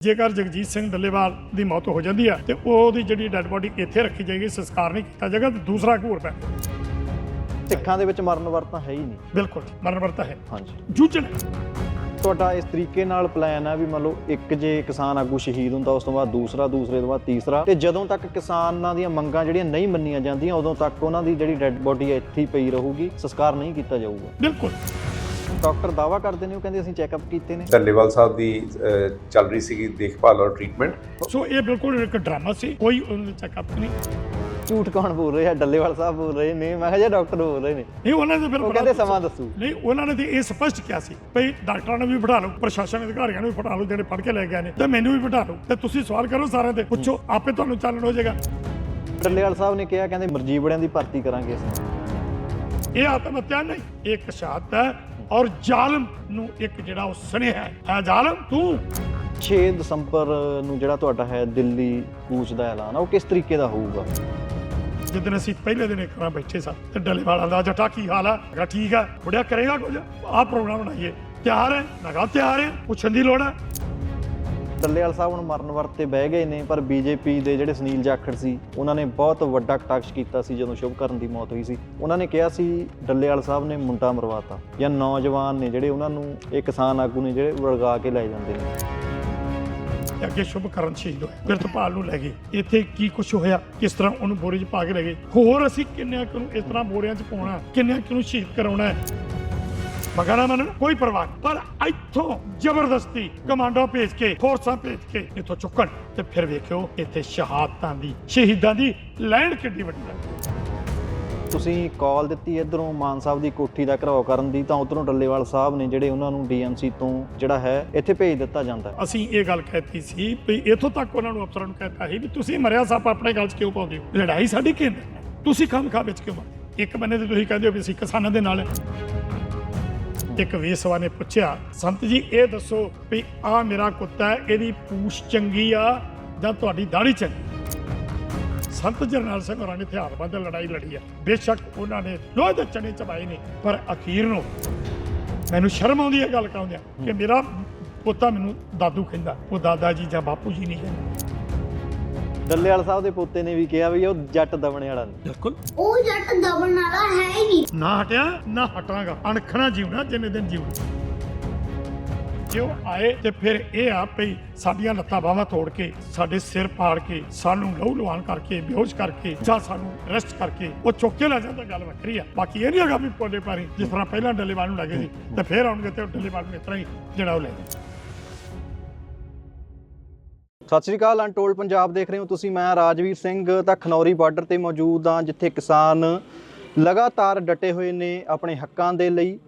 ਜੇਕਰ ਜਗਜੀਤ ਸਿੰਘ ਡੱਲੇਵਾਲ ਦੀ ਮੌਤ ਹੋ ਜਾਂਦੀ ਹੈ ਤੇ ਉਹਦੀ ਜਿਹੜੀ ਡੈੱਡ ਬੋਡੀ ਇੱਥੇ ਰੱਖੀ ਜਾਏਗੀ ਸੰਸਕਾਰ ਨਹੀਂ ਕੀਤਾ ਜਾਏਗਾ ਤੇ ਦੂਸਰਾ ਘੂਰ ਪੈ ਸਿੱਖਾਂ ਦੇ ਵਿੱਚ ਮਰਨ ਵਰਤਾ ਹੈ ਹੀ ਨਹੀਂ। ਬਿਲਕੁਲ ਮਰਨ ਵਰਤਾ ਹੈ। ਹਾਂਜੀ। ਜੂਝਣ। ਤੁਹਾਡਾ ਇਸ ਤਰੀਕੇ ਨਾਲ ਪਲਾਨ ਹੈ ਵੀ ਮੰਨ ਲਓ ਇੱਕ ਜੇ ਕਿਸਾਨ ਆਗੂ ਸ਼ਹੀਦ ਹੁੰਦਾ ਉਸ ਤੋਂ ਬਾਅਦ ਦੂਸਰਾ ਦੂਸਰੇ ਤੋਂ ਬਾਅਦ ਤੀਸਰਾ ਤੇ ਜਦੋਂ ਤੱਕ ਕਿਸਾਨਾਂ ਦੀਆਂ ਮੰਗਾਂ ਜਿਹੜੀਆਂ ਨਹੀਂ ਮੰਨੀਆਂ ਜਾਂਦੀਆਂ ਉਦੋਂ ਤੱਕ ਉਹਨਾਂ ਦੀ ਜਿਹੜੀ ਡੈੱਡ ਬੋਡੀ ਇੱਥੇ ਹੀ ਪਈ ਰਹੂਗੀ ਸੰਸਕਾਰ ਨਹੀਂ ਕੀਤਾ ਜਾਊਗਾ। ਬਿਲਕੁਲ। ਡਾਕਟਰ ਦਾਵਾ ਕਰਦੇ ਨੇ ਉਹ ਕਹਿੰਦੇ ਅਸੀਂ ਚੈੱਕਅਪ ਕੀਤੇ ਨੇ। ਡੱਲੇਵਾਲ ਸਾਹਿਬ ਦੀ ਚੱਲ ਰਹੀ ਸੀਗੀ ਦੇਖਭਾਲ ਔਰ ਟ੍ਰੀਟਮੈਂਟ ਸੋ ਇਹ ਬਿਲਕੁਲ ਇੱਕ ਡਰਾਮਾ ਸੀ ਕੋਈ ਉਹਨਾਂ ਚੈੱਕਅਪ ਨਹੀਂ। ਝੂਠ ਕੌਣ ਬੋਲ ਰਿਹਾ? ਡੱਲੇਵਾਲ ਸਾਹਿਬ ਬੋਲ ਰਹੇ ਨੇ ਮੈਂ ਕਿਹਾ ਜੀ ਡਾਕਟਰ ਬੋਲ ਰਹੇ ਨੇ। ਨਹੀਂ ਉਹਨਾਂ ਨੇ ਫਿਰ ਕਹਿੰਦੇ ਸਮਾਂ ਦੱਸੂ। ਨਹੀਂ ਉਹਨਾਂ ਨੇ ਤੇ ਇਹ ਸਪਸ਼ਟ ਕਿਹਾ ਸੀ ਭਈ ਡਾਕਟਰਾਂ ਨੂੰ ਵੀ ਬਿਠਾ ਲਓ ਪ੍ਰਸ਼ਾਸਨ ਅਧਿਕਾਰੀਆਂ ਨੂੰ ਵੀ ਬਿਠਾ ਲਓ ਜਿਹੜੇ ਪੜ੍ਹ ਕੇ ਲੈ ਗਏ ਨੇ ਤੇ ਮੈਨੂੰ ਵੀ ਬਿਠਾ ਲਓ। ਤੇ ਤੁਸੀਂ ਸਵਾਲ ਕਰੋ ਸਾਰਿਆਂ ਤੇ ਪੁੱਛੋ ਆਪੇ ਤੁਹਾਨੂੰ ਚਾਲਣ ਹੋ ਜਾਏਗਾ। ਡੱਲੇਵਾਲ ਸਾਹਿਬ ਨੇ ਕਿਹਾ ਕਹਿੰਦੇ ਮਰਜੀਵੜਿਆਂ ਦੀ ਭਰਤੀ ਕਰਾਂਗੇ ਅਸੀਂ। ਇਹ ਆਤਮ ਹੱਤਿਆ ਨਹੀਂ ਇਹ ਇੱਕ ਸ਼ਹਾਦਤ ਹੈ। ਔਰ ਜ਼ਾਲਮ ਨੂੰ ਇੱਕ ਜਿਹੜਾ ਉਹ ਸੁਨੇਹਾ ਹੈ। ਹੈ ਜ਼ਾਲਮ ਤੂੰ? 6 ਦਸੰਬਰ ਨੂੰ ਜਿਹੜਾ ਤੁਹਾਡਾ ਹੈ ਦਿੱਲੀ ਕੂਚ ਦਾ ਐਲਾਨ ਆ ਉਹ ਕਿਸ ਤਰੀਕੇ ਦਾ ਹੋਊਗਾ? ਜਿੱਦਣ ਅਸੀਂ ਪਹਿਲੇ ਦਿਨ ਇੱਕ ਵਾਰ ਬੈਠੇ ਸਾਂ ਤੇ ਡੱਲੇਵਾਲਾਂ ਦਾ ਜੱਟਾ ਕੀ ਹਾਲ ਹੈ ਮੈਂ ਕਿਹਾ ਠੀਕ ਹੈ ਬੁੜਿਆ ਕਰੇਗਾ ਕੁਝ? ਆਹ ਪ੍ਰੋਗਰਾਮ ਬਣਾਈਏ। ਤਿਆਰ ਹੈ? ਮੈਂ ਕਿਹਾ ਤਿਆਰ ਹੈ ਪੁੱਛਣ ਦੀ ਲੋੜ ਹੈ ਡੱਲੇਵਾਲ ਸਾਹਿਬ ਹੁਣ ਮਰਨ ਵਰਤ ਬਹਿ ਗਏ ਨੇ, ਪਰ ਬੀਜੇਪੀ ਦੇ ਜਿਹੜੇ ਸੁਨੀਲ ਜਾਖੜ ਸੀ, ਉਹਨਾਂ ਨੇ ਬਹੁਤ ਵੱਡਾ ਕਟਾਕਸ਼ ਕੀਤਾ ਸੀ ਜਦੋਂ ਸ਼ੁਭਕਰਨ ਦੀ ਮੌਤ ਹੋਈ ਸੀ। ਉਹਨਾਂ ਨੇ ਕਿਹਾ ਸੀ ਡੱਲੇਵਾਲ ਸਾਹਿਬ ਨੇ ਮੁੰਡਾ ਮਰਵਾਤਾ। ਜਾਂ ਨੌਜਵਾਨ ਨੇ ਜਿਹੜੇ ਉਹਨਾਂ ਨੂੰ ਇਹ ਕਿਸਾਨ ਆਗੂ ਨੇ ਜਿਹੜੇ ਵਰਗਾ ਕੇ ਲੈ ਜਾਂਦੇ ਨੇ। ਅੱਗੇ ਸ਼ੁਭ ਕਰਨ ਸ਼ਹੀਦ ਹੋਏ ਪ੍ਰਿਤਪਾਲ ਨੂੰ ਲੈ ਗਏ। ਇੱਥੇ ਕੀ ਕੁਝ ਹੋਇਆ? ਕਿਸ ਤਰ੍ਹਾਂ ਉਹਨੂੰ ਬੋਰੇ 'ਚ ਪਾ ਕੇ ਲੈ ਗਏ? ਹੋਰ ਅਸੀਂ ਕਿੰਨਿਆਂ ਕੁ ਨੂੰ ਇਸ ਤਰ੍ਹਾਂ ਬੋਰਿਆਂ 'ਚ ਪਾਉਣਾ, ਕਿੰਨਿਆਂ ਨੂੰ ਸ਼ਹੀਦ ਕਰਾਉਣਾ ਹੈ? ਮਗਾਣਾ ਮਨ ਕੋਈ ਪਰਵਾਹ ਨਹੀਂ। ਪਰ ਇੱਥੋਂ ਜ਼ਬਰਦਸਤੀ ਕਮਾਂਡੋ ਭੇਜ ਕੇ ਫੋਰਸਾਂ ਭੇਜ ਕੇ ਇੱਥੋਂ ਚੁੱਕਣ ਤੇ ਫਿਰ ਵੇਖਿਓ ਇੱਥੇ ਸ਼ਹਾਦਤਾਂ ਦੀ ਸ਼ਹੀਦਾਂ ਦੀ ਲੈਂਡ ਕਿੱਡੀ ਵੱਡੀ ਹੈ। ਤੁਸੀਂ ਕਾਲ ਦਿੱਤੀ ਇਧਰੋਂ ਮਾਨ ਸਾਹਿਬ ਦੀ ਕੋਠੀ ਦਾ ਘਰਾਓ ਕਰਨ ਦੀ ਤਾਂ ਉਧਰੋਂ ਡੱਲੇਵਾਲ ਸਾਹਿਬ ਨੇ ਜਿਹੜੇ ਉਹਨਾਂ ਨੂੰ ਡੀਐਮਸੀ ਤੋਂ ਜਿਹੜਾ ਹੈ ਇੱਥੇ ਭੇਜ ਦਿੱਤਾ ਜਾਂਦਾ ਅਸੀਂ ਇਹ ਗੱਲ ਕਹਿਤੀ ਸੀ ਵੀ ਇੱਥੋਂ ਤੱਕ ਉਹਨਾਂ ਨੂੰ ਅਫਸਰਾਂ ਨੂੰ ਕਹਿਤਾ ਸੀ ਵੀ ਤੁਸੀਂ ਮਰਿਆ ਸੱਪ ਆਪਣੇ ਗੱਲ 'ਚ ਕਿਉਂ ਪਾਉਂਦੇ ਹੋ? ਲੜਾਈ ਸਾਡੀ ਕੇਂਦਰ ਤੁਸੀਂ ਕੰਮ ਖਾ ਵਿੱਚ ਕਿਉਂ ਇੱਕ ਬੰਨੇ ਤੇ ਤੁਸੀਂ ਕਹਿੰਦੇ ਹੋ ਵੀ ਅਸੀਂ ਕਿਸਾਨਾਂ ਦੇ ਨਾਲ ਹੈ। ਇੱਕ ਵੇਸਵਾ ਨੇ ਪੁੱਛਿਆ, ਸੰਤ ਜੀ, ਇਹ ਦੱਸੋ ਵੀ ਆ ਮੇਰਾ ਕੁੱਤਾ ਹੈ, ਇਹਦੀ ਪੂਛ ਚੰਗੀ ਆ ਜਾਂ ਤੁਹਾਡੀ ਦਾੜੀ ਚੰਗੀ? ਸੰਤ ਜਰਨੈਲ ਸਿੰਘ ਹੋਰਾਂ ਨੇ ਹਥਿਆਰਬੰਦ ਲੜਾਈ ਲੜੀ ਆ। ਬੇਸ਼ੱਕ ਉਹਨਾਂ ਨੇ ਲੋਹੇ ਦੇ ਚਣੇ ਚਬਾਏ ਨੇ, ਪਰ ਅਖੀਰ ਨੂੰ ਮੈਨੂੰ ਸ਼ਰਮ ਆਉਂਦੀ ਹੈ ਗੱਲ ਕਹਿੰਦਿਆਂ ਕਿ ਮੇਰਾ ਪੁੱਤਾ ਮੈਨੂੰ ਦਾਦੂ ਕਹਿੰਦਾ, ਉਹ ਦਾਦਾ ਜੀ ਜਾਂ ਬਾਪੂ ਜੀ ਨਹੀਂ ਕਹਿੰਦੇ। ਡੱਲੇਵਾਲ ਸਾਹਿਬ ਦੇ ਪੋਤੇ ਨੇ ਵੀ ਕਿਹਾ ਵੀ ਉਹ ਜੱਟ ਦਬਣੇ ਵਾਲਾ ਨਹੀਂ। ਬਿਲਕੁਲ। ਉਹ ਜੱਟ ਦਬਣ ਵਾਲਾ ਹੈ ਹੀ ਨਹੀਂ। ਨਾ ਹਟਿਆ ਨਾ ਹਟਾਂਗਾ। ਅਣਖਣਾ ਜਿਉਣਾ ਜਿੰਨੇ ਦਿਨ ਜਿਉਣਾ। ਜੇ ਉਹ ਆਏ ਤੇ ਫਿਰ ਇਹ ਆ ਪਈ ਸਾਡੀਆਂ ਲੱਤਾਂ ਬਾਹਾਂ ਤੋੜ ਕੇ ਸਾਡੇ ਸਿਰ ਪਾੜ ਕੇ ਸਾਨੂੰ ਲਹੂ ਲੁਹਾਨ ਕਰਕੇ ਬੇਹੋਸ਼ ਕਰਕੇ ਜਾਂ ਸਾਨੂੰ ਅਰੈਸਟ ਕਰਕੇ ਉਹ ਚੁੱਕ ਕੇ ਲੈ ਜਾਂਦਾ ਗੱਲ ਵੱਖਰੀ ਆ। ਬਾਕੀ ਇਹ ਨਹੀਂ ਹੈਗਾ ਵੀ ਪੋਲੇ ਪਾਰੀ। ਜਿਸ ਤਰ੍ਹਾਂ ਪਹਿਲਾਂ ਡੱਲੇਵਾਲ ਨੂੰ ਲੱਗੇ ਸੀ ਤੇ ਫਿਰ ਆਉਣਗੇ ਤੇ ਉਹ ਡੱਲੇਵਾਲ ਨੂੰ ਇਸ ਤਰ੍ਹਾਂ ਹੀ ਜਿਹੜਾ ਉਹ ਲੈ ਜਾਏ ਸਤਿ ਸ੍ਰੀ ਅਕਾਲ, ਅਨਟੋਲਡ ਪੰਜਾਬ ਦੇਖ ਰਹੇ ਹੋ ਤੁਸੀਂ, ਮੈਂ ਰਾਜਵੀਰ ਸਿੰਘ, ਤਾਂ ਖਨੌਰੀ ਬਾਰਡਰ ਤੇ ਮੌਜੂਦ ਹਾਂ, ਜਿੱਥੇ ਕਿਸਾਨ ਲਗਾਤਾਰ ਡਟੇ ਹੋਏ ਨੇ ਆਪਣੇ ਹੱਕਾਂ ਦੇ ਲਈ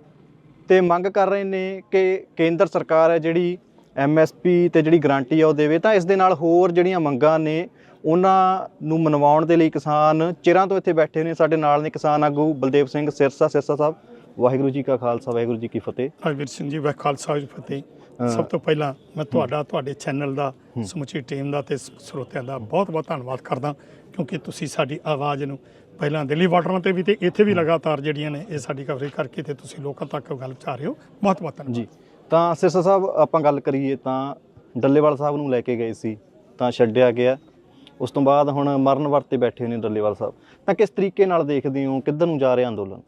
ਤੇ ਮੰਗ ਕਰ ਰਹੇ ਨੇ ਕਿ ਕੇਂਦਰ ਸਰਕਾਰ ਹੈ ਜਿਹੜੀ ਐਮਐਸਪੀ ਤੇ ਜਿਹੜੀ ਗਾਰੰਟੀ ਆ ਉਹ ਦੇਵੇ। ਤਾਂ ਇਸ ਦੇ ਨਾਲ ਹੋਰ ਜਿਹੜੀਆਂ ਮੰਗਾਂ ਨੇ, ਉਹਨਾਂ ਨੂੰ ਮਨਵਾਉਣ ਦੇ ਲਈ ਕਿਸਾਨ ਚਿਰਾਂ ਤੋਂ ਇੱਥੇ ਬੈਠੇ ਨੇ। ਸਾਡੇ ਨਾਲ ਨੇ ਕਿਸਾਨ ਆਗੂ ਬਲਦੇਵ ਸਿੰਘ ਸਿਰਸਾ ਸਿਰਸਾ ਸਾਹਿਬ। ਵਾਹਿਗੁਰੂ ਜੀ ਕਾ ਖਾਲਸਾ ਵਾਹਿਗੁਰੂ ਜੀ ਕੀ ਫਤਿਹ। ਭਾਈਵੀਰ ਸਿੰਘ ਜੀ ਵਾਹ ਖਾਲਸਾ ਜੀ ਫਤਿਹ। ਸਭ ਤੋਂ ਪਹਿਲਾਂ ਮੈਂ ਤੁਹਾਡਾ ਤੁਹਾਡੇ ਚੈਨਲ ਦਾ ਸਮੁੱਚੀ ਟੀਮ ਦਾ ਤੇ ਸਰੋਤਿਆਂ ਦਾ ਬਹੁਤ ਬਹੁਤ ਧੰਨਵਾਦ ਕਰਦਾ ਕਿਉਂਕਿ ਤੁਸੀਂ ਸਾਡੀ ਆਵਾਜ਼ ਨੂੰ ਪਹਿਲਾਂ ਦਿੱਲੀ ਬਾਰਡਰਾਂ ਤੇ ਵੀ ਤੇ ਇੱਥੇ ਵੀ ਲਗਾਤਾਰ ਜਿਹੜੀਆਂ ਨੇ ਇਹ ਸਾਡੀ ਕਵਰੇਜ ਕਰਕੇ ਤੇ ਤੁਸੀਂ ਲੋਕਾਂ ਤੱਕ ਗੱਲ ਪਹੁੰਚਾ ਰਹੇ ਹੋ। ਬਹੁਤ ਬਹੁਤ ਧੰਨਵਾਦ। ਜੀ। ਤਾਂ ਸਿਰਸਾ ਸਾਹਿਬ ਆਪਾਂ ਗੱਲ ਕਰੀਏ ਤਾਂ ਡੱਲੇਵਾਲ ਸਾਹਿਬ ਨੂੰ ਲੈ ਕੇ ਗਏ ਸੀ ਤਾਂ ਛੱਡਿਆ ਗਿਆ। ਉਸ ਤੋਂ ਬਾਅਦ ਹੁਣ ਮਰਨ ਵਰਤੇ ਬੈਠੇ ਨੇ ਡੱਲੇਵਾਲ ਸਾਹਿਬ। ਤਾਂ ਕਿਸ ਤਰੀਕੇ ਨਾਲ ਦੇਖਦੇ ਹੋ ਕਿੱਧਰ ਨੂੰ ਜਾ ਰਿਹਾ ਅੰਦੋਲਨ?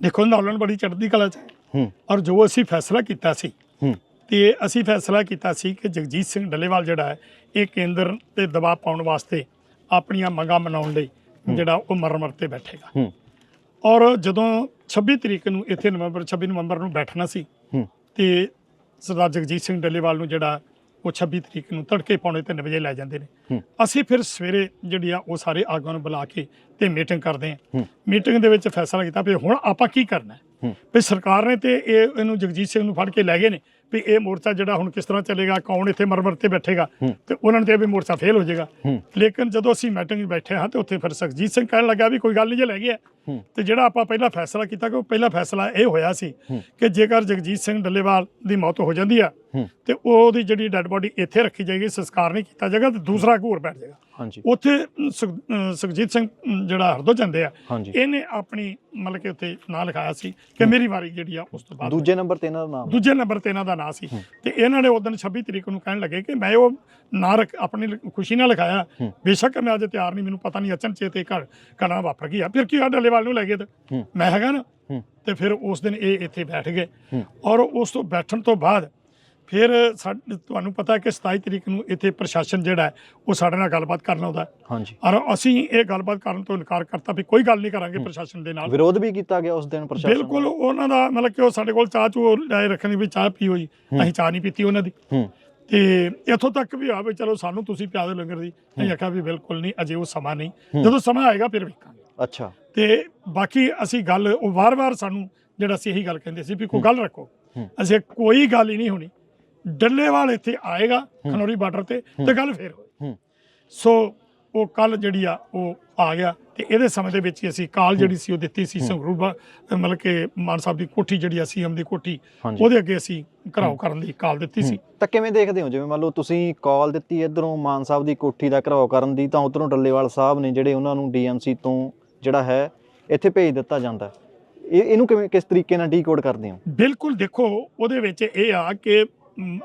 ਦੇਖੋ ਅੰਦੋਲਨ ਬੜੀ ਚੜ੍ਹਦੀ ਕਲਾ ਚ ਹੈ। ਔਰ ਜੋ ਅਸੀਂ ਫੈਸਲਾ ਕੀਤਾ ਸੀ ਤੇ ਅਸੀਂ ਫੈਸਲਾ ਕੀਤਾ ਸੀ ਕਿ ਜਗਜੀਤ ਸਿੰਘ ਡੱਲੇਵਾਲ ਜਿਹੜਾ ਹੈ ਇਹ ਕੇਂਦਰ ਤੇ ਦਬਾਅ ਪਾਉਣ ਵਾਸਤੇ ਆਪਣੀਆਂ ਮੰਗਾਂ ਮਨਾਉਣ ਲਈ ਜਿਹੜਾ ਉਹ ਮਰਨ ਵਰਤੇ ਬੈਠੇਗਾ। ਔਰ ਜਦੋਂ 26 ਤਰੀਕ ਨੂੰ ਇੱਥੇ ਨਵੰਬਰ 26 ਨਵੰਬਰ ਨੂੰ ਬੈਠਣਾ ਸੀ ਤੇ ਸਰਦਾਰ ਜਗਜੀਤ ਸਿੰਘ ਡੱਲੇਵਾਲ ਨੂੰ ਜਿਹੜਾ ਉਹ 26 ਤਰੀਕ ਨੂੰ ਤੜਕੇ ਪੌਣੇ 3 ਵਜੇ ਲੈ ਜਾਂਦੇ ਨੇ। ਅਸੀਂ ਫਿਰ ਸਵੇਰੇ ਜਿਹੜੀ ਆ ਉਹ ਸਾਰੇ ਆਗੂਆਂ ਨੂੰ ਬੁਲਾ ਕੇ ਤੇ ਮੀਟਿੰਗ ਕਰਦੇ ਹੂੰ। ਮੀਟਿੰਗ ਦੇ ਵਿੱਚ ਫੈਸਲਾ ਕੀਤਾ ਵੀ ਹੁਣ ਆਪਾਂ ਕੀ ਕਰਨਾ। ਵੀ ਸਰਕਾਰ ਨੇ ਤੇ ਇਹ ਇਹਨੂੰ ਜਗਜੀਤ ਸਿੰਘ ਨੂੰ ਫੜ ਕੇ ਲੈ ਗਏ ਨੇ ਵੀ ਇਹ ਮੋਰਚਾ ਜਿਹੜਾ ਹੁਣ ਕਿਸ ਤਰ੍ਹਾਂ ਚੱਲੇਗਾ ਕੌਣ ਇੱਥੇ ਮਰਮਰ ਤੇ ਬੈਠੇਗਾ। ਤੇ ਉਹਨਾਂ ਨੇ ਤੇ ਵੀ ਮੋਰਚਾ ਫੇਲ ਹੋ ਜਾਏਗਾ। ਲੇਕਿਨ ਜਦੋਂ ਅਸੀਂ ਮੀਟਿੰਗ 'ਚ ਬੈਠੇ ਹਾਂ ਤੇ ਉੱਥੇ ਫਿਰ ਸੁਖਜੀਤ ਸਿੰਘ ਕਹਿਣ ਲੱਗਾ ਵੀ ਕੋਈ ਗੱਲ ਨਹੀਂ ਜੇ ਲੈ ਗਿਆ। ਤੇ ਜਿਹੜਾ ਆਪਾਂ ਪਹਿਲਾ ਫੈਸਲਾ ਕੀਤਾ ਕਿ ਉਹ ਪਹਿਲਾ ਫੈਸਲਾ ਇਹ ਹੋਇਆ ਸੀ। ਕਿ ਜੇਕਰ ਜਗਜੀਤ ਸਿੰਘ ਡੱਲੇਵਾਲ ਦੀ ਮੌਤ ਹੋ ਜਾਂਦੀ ਆ। ਤੇ ਉਹਦੀ ਜਿਹੜੀ ਡੈੱਡ ਬੋਡੀ ਇੱਥੇ ਰੱਖੀ ਜਾਏਗੀ ਸੰਸਕਾਰ ਨਹੀਂ ਕੀਤਾ ਜਾਏਗਾ ਤੇ ਦੂਸਰਾ ਘੂਰ ਬੈਠ ਜਾਏਗਾ। ਹਾਂਜੀ। ਉੱਥੇ ਸੁਖਜੀਤ ਸਿੰਘ ਜਿਹੜਾ ਹਰਦੋ ਜਾਂਦੇ ਆ ਇਹਨੇ ਆਪਣੀ ਮਤਲਬ ਕਿ ਉੱਥੇ ਨਾਂ ਲਿਖਾਇਆ ਸੀ ਕਿ ਮੇਰੀ ਵਾਰੀ ਜਿਹੜੀ ਆ ਉਸ ਤੋਂ ਬਾਅਦ ਦੂਜੇ ਨੰਬਰ ਤੇ ਇਹਨਾਂ ਦਾ ਨਾਮ। ਦੂਜੇ ਨੰਬਰ ਤੇ ਇਹਨਾਂ ਦਾ ਨਾਂ ਸੀ। ਤੇ ਇਹਨਾਂ ਨੇ ਉਦੋਂ 26 ਤਰੀਕ ਨੂੰ ਕਹਿਣ ਲੱਗੇ ਕਿ ਮੈਂ ਉਹ ਨਾਂ ਆਪਣੀ ਖੁਸ਼ੀ ਨਾਲ ਲਿਖਾਇਆ। ਬੇਸ਼ੱਕ ਮੈਂ ਅੱਜ ਤਿਆਰ ਨਹੀਂ ਮੈਨੂੰ ਪਤਾ ਨਹੀਂ ਅਚਨਚੇਤ ਇਹ ਘਟਨਾ ਵਾਪਰ ਗਈ ਆ। ਫਿਰ ਕੀ ਆ ਡੱਲੇਵਾਲ ਨੂੰ ਲੈ ਗਏ ਤੇ। ਮੈਂ ਹੈਗਾ ਨਾ। ਤੇ ਫਿਰ ਉਸ ਦਿਨ ਇਹ ਇੱਥੇ ਬੈਠ ਗਏ। ਔਰ ਉਸ ਤੋਂ ਬੈਠਣ ਤੋਂ ਬਾਅਦ ਫਿਰ ਤੁਹਾਨੂੰ ਪਤਾ ਕਿ 27 ਤਰੀਕ ਨੂੰ ਇੱਥੇ ਪ੍ਰਸ਼ਾਸਨ ਜਿਹੜਾ ਉਹ ਸਾਡੇ ਨਾਲ ਗੱਲਬਾਤ ਕਰਨ ਆਉਂਦਾ ਹਾਂਜੀ। ਔਰ ਅਸੀਂ ਇਹ ਗੱਲਬਾਤ ਕਰਨ ਤੋਂ ਇਨਕਾਰ ਕਰਤਾ ਵੀ ਕੋਈ ਗੱਲ ਨਹੀਂ ਕਰਾਂਗੇ ਪ੍ਰਸ਼ਾਸਨ ਦੇ ਨਾਲ। ਵਿਰੋਧ ਵੀ ਕੀਤਾ ਗਿਆ ਉਸ ਦਿਨ ਪ੍ਰਸ਼ਾਸਨ ਬਿਲਕੁਲ ਉਹਨਾਂ ਦਾ ਮਤਲਬ ਕਿ ਉਹ ਸਾਡੇ ਕੋਲ ਚਾਹ ਚੂ ਲੈ ਰੱਖਣੀ ਵੀ ਚਾਹ ਪੀਓ ਜੀ ਹੂੰ। ਅਸੀਂ ਚਾਹ ਨਹੀਂ ਪੀਤੀ ਉਹਨਾਂ ਦੀ। ਤੇ ਇੱਥੋਂ ਤੱਕ ਵੀ ਆ ਵੀ ਚਲੋ ਸਾਨੂੰ ਤੁਸੀਂ ਪਿਆਦੇ ਲੰਗਰ ਦੀ। ਅਸੀਂ ਆਖਿਆ ਵੀ ਬਿਲਕੁਲ ਨਹੀਂ ਅਜੇ ਉਹ ਸਮਾਂ ਨਹੀਂ। ਜਦੋਂ ਸਮਾਂ ਆਏਗਾ ਫਿਰ ਵੇਖਾਂਗੇ। ਅੱਛਾ। ਤੇ ਬਾਕੀ ਅਸੀਂ ਗੱਲ ਉਹ ਵਾਰ-ਵਾਰ ਸਾਨੂੰ ਜਿਹੜਾ ਅਸੀਂ ਇਹੀ ਗੱਲ ਕਹਿੰਦੇ ਸੀ ਵੀ ਕੋਈ ਗੱਲ ਰੱਖੋ। ਅਸੀਂ ਕੋਈ ਗੱਲ ਹੀ ਨਹੀਂ ਹੋਣੀ ਡੱਲੇਵਾਲ ਇੱਥੇ ਆਏਗਾ। ਖਨੌਰੀ ਬਾਰਡਰ ਤੇ। ਤੇ ਗੱਲ ਫੇਰ ਹੋਈ। ਸੋ ਉਹ ਕੱਲ ਜਿਹੜੀ ਆ ਉਹ ਆ ਗਿਆ ਤੇ ਇਹਦੇ ਸਮੇਂ ਦੇ ਵਿੱਚ ਹੀ ਅਸੀਂ ਕਾਲ ਜਿਹੜੀ ਸੀ ਉਹ ਦਿੱਤੀ ਸੀ। ਸੰਗਰੂਰ ਮਤਲਬ ਕਿ ਮਾਨ ਸਾਹਿਬ ਦੀ ਕੋਠੀ ਜਿਹੜੀ ਆ ਸੀਐਮ ਦੀ ਕੋਠੀ ਉਹਦੇ ਅੱਗੇ ਅਸੀਂ ਘਰਾਓ ਕਰਨ ਦੀ ਕਾਲ ਦਿੱਤੀ ਸੀ। ਤਾਂ ਕਿਵੇਂ ਦੇਖਦੇ ਹੋ ਜਿਵੇਂ ਮੰਨ ਲਓ ਤੁਸੀਂ ਕਾਲ ਦਿੱਤੀ ਇਧਰੋਂ ਮਾਨ ਸਾਹਿਬ ਦੀ ਕੋਠੀ ਦਾ ਘਰਾਓ ਕਰਨ ਦੀ ਤਾਂ ਉਧਰੋਂ ਡੱਲੇਵਾਲ ਸਾਹਿਬ ਨੇ ਜਿਹੜੇ ਉਹਨਾਂ ਨੂੰ ਡੀਐਮਸੀ ਤੋਂ ਜਿਹੜਾ ਹੈ ਇੱਥੇ ਭੇਜ ਦਿੱਤਾ ਜਾਂਦਾ। ਇਹ ਇਹਨੂੰ ਕਿਵੇਂ ਕਿਸ ਤਰੀਕੇ ਨਾਲ ਡੀਕੋਡ ਕਰਦੇ ਹੋ? ਬਿਲਕੁਲ ਦੇਖੋ ਉਹਦੇ ਵਿੱਚ ਇਹ ਆ ਕਿ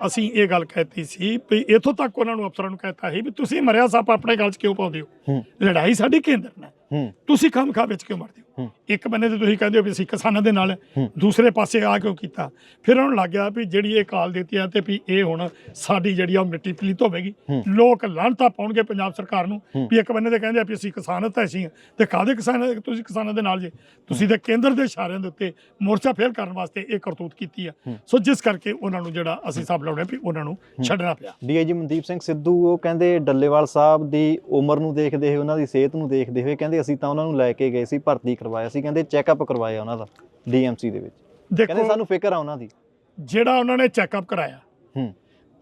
ਅਸੀਂ ਇਹ ਗੱਲ ਕਹਿਤੀ ਸੀ ਵੀ ਇਥੋਂ ਤੱਕ ਉਹਨਾਂ ਨੂੰ ਅਫਸਰਾਂ ਨੂੰ ਕਹਿਤਾ ਸੀ ਵੀ ਤੁਸੀਂ ਮਰਿਆ ਸੱਪ ਆਪਣੇ ਗੱਲ 'ਚ ਕਿਉਂ ਪਾਉਂਦੇ ਹੋ? ਲੜਾਈ ਸਾਡੀ ਕੇਂਦਰ ਨਾਲ ਤੁਸੀਂ ਕੰਮ ਖਾ ਵਿੱਚ ਕਿਉਂ ਮਰਦੇ। ਇੱਕ ਬੰਨੇ ਤੇ ਤੁਸੀਂ ਕਹਿੰਦੇ ਹੋ ਵੀ ਅਸੀਂ ਕਿਸਾਨਾਂ ਦੇ ਨਾਲ। ਦੂਸਰੇ ਪਾਸੇ ਆ ਕਿਉਂ ਕੀਤਾ? ਫਿਰ ਉਹਨਾਂ ਨੂੰ ਲੱਗ ਗਿਆ ਵੀ ਜਿਹੜੀ ਇਹ ਕਾਲ ਦਿੱਤੀ ਆ ਤੇ ਵੀ ਇਹ ਹੁਣ ਸਾਡੀ ਜਿਹੜੀ ਆ ਮਿੱਟੀ ਪਲੀਤ ਹੋਵੇਗੀ। ਲੋਕ ਲਾਂਤਾ ਪਾਉਣਗੇ ਪੰਜਾਬ ਸਰਕਾਰ ਨੂੰ। ਵੀ ਇੱਕ ਬੰਨੇ ਤੇ ਕਹਿੰਦੇ ਆ ਵੀ ਅਸੀਂ ਕਿਸਾਨਤ ਹੈ ਅਸੀਂ ਤੇ ਕਾਦੇ ਕਿਸਾਨ ਤੁਸੀਂ ਕਿਸਾਨਾਂ ਦੇ ਨਾਲ ਜੇ। ਤੁਸੀਂ ਤੇ ਕੇਂਦਰ ਦੇ ਇਸ਼ਾਰਿਆਂ ਦੇ ਉੱਤੇ ਮੋਰਚਾ ਫੇਲ ਕਰਨ ਵਾਸਤੇ ਇਹ ਕਰਤੂਤ ਕੀਤੀ ਆ। ਸੋ ਜਿਸ ਕਰਕੇ ਉਹਨਾਂ ਨੂੰ ਜਿਹੜਾ ਅਸੀਂ ਸਭ ਲਾਉਣੇ ਵੀ ਉਹਨਾਂ ਨੂੰ ਛੱਡਣਾ ਪਿਆ। ਡੀਆਈਜੀ ਮਨਦੀਪ ਸਿੰਘ ਸਿੱਧੂ ਉਹ ਕਹਿੰਦੇ ਡੱਲੇਵਾਲ ਸਾਹਿਬ ਦੀ ਉਮਰ ਨੂੰ ਦੇਖਦੇ ਹੋਏ ਉਹਨਾਂ ਦੀ ਸਿਹਤ ਨੂੰ ਦੇਖਦੇ ਹੋਏ ਕਹਿੰਦੇ ਅਸੀਂ ਤਾਂ ਉਹਨਾਂ ਨੂੰ ਲੈ ਕੇ ਗਏ ਸੀ ਭਰਤੀ ਕਰਵਾਇਆ ਸੀ ਕਹਿੰਦੇ ਚੈੱਕਅਪ ਕਰਵਾਇਆ ਉਹਨਾਂ ਦਾ ਡੀਐਮਸੀ ਦੇ ਵਿੱਚ। ਕਹਿੰਦੇ ਦੇਖੋ ਸਾਨੂੰ ਫਿਕਰ ਆ ਉਹਨਾਂ ਦੀ। ਜਿਹੜਾ ਉਹਨਾਂ ਨੇ ਚੈੱਕਅਪ ਕਰਾਇਆ ਹੂੰ।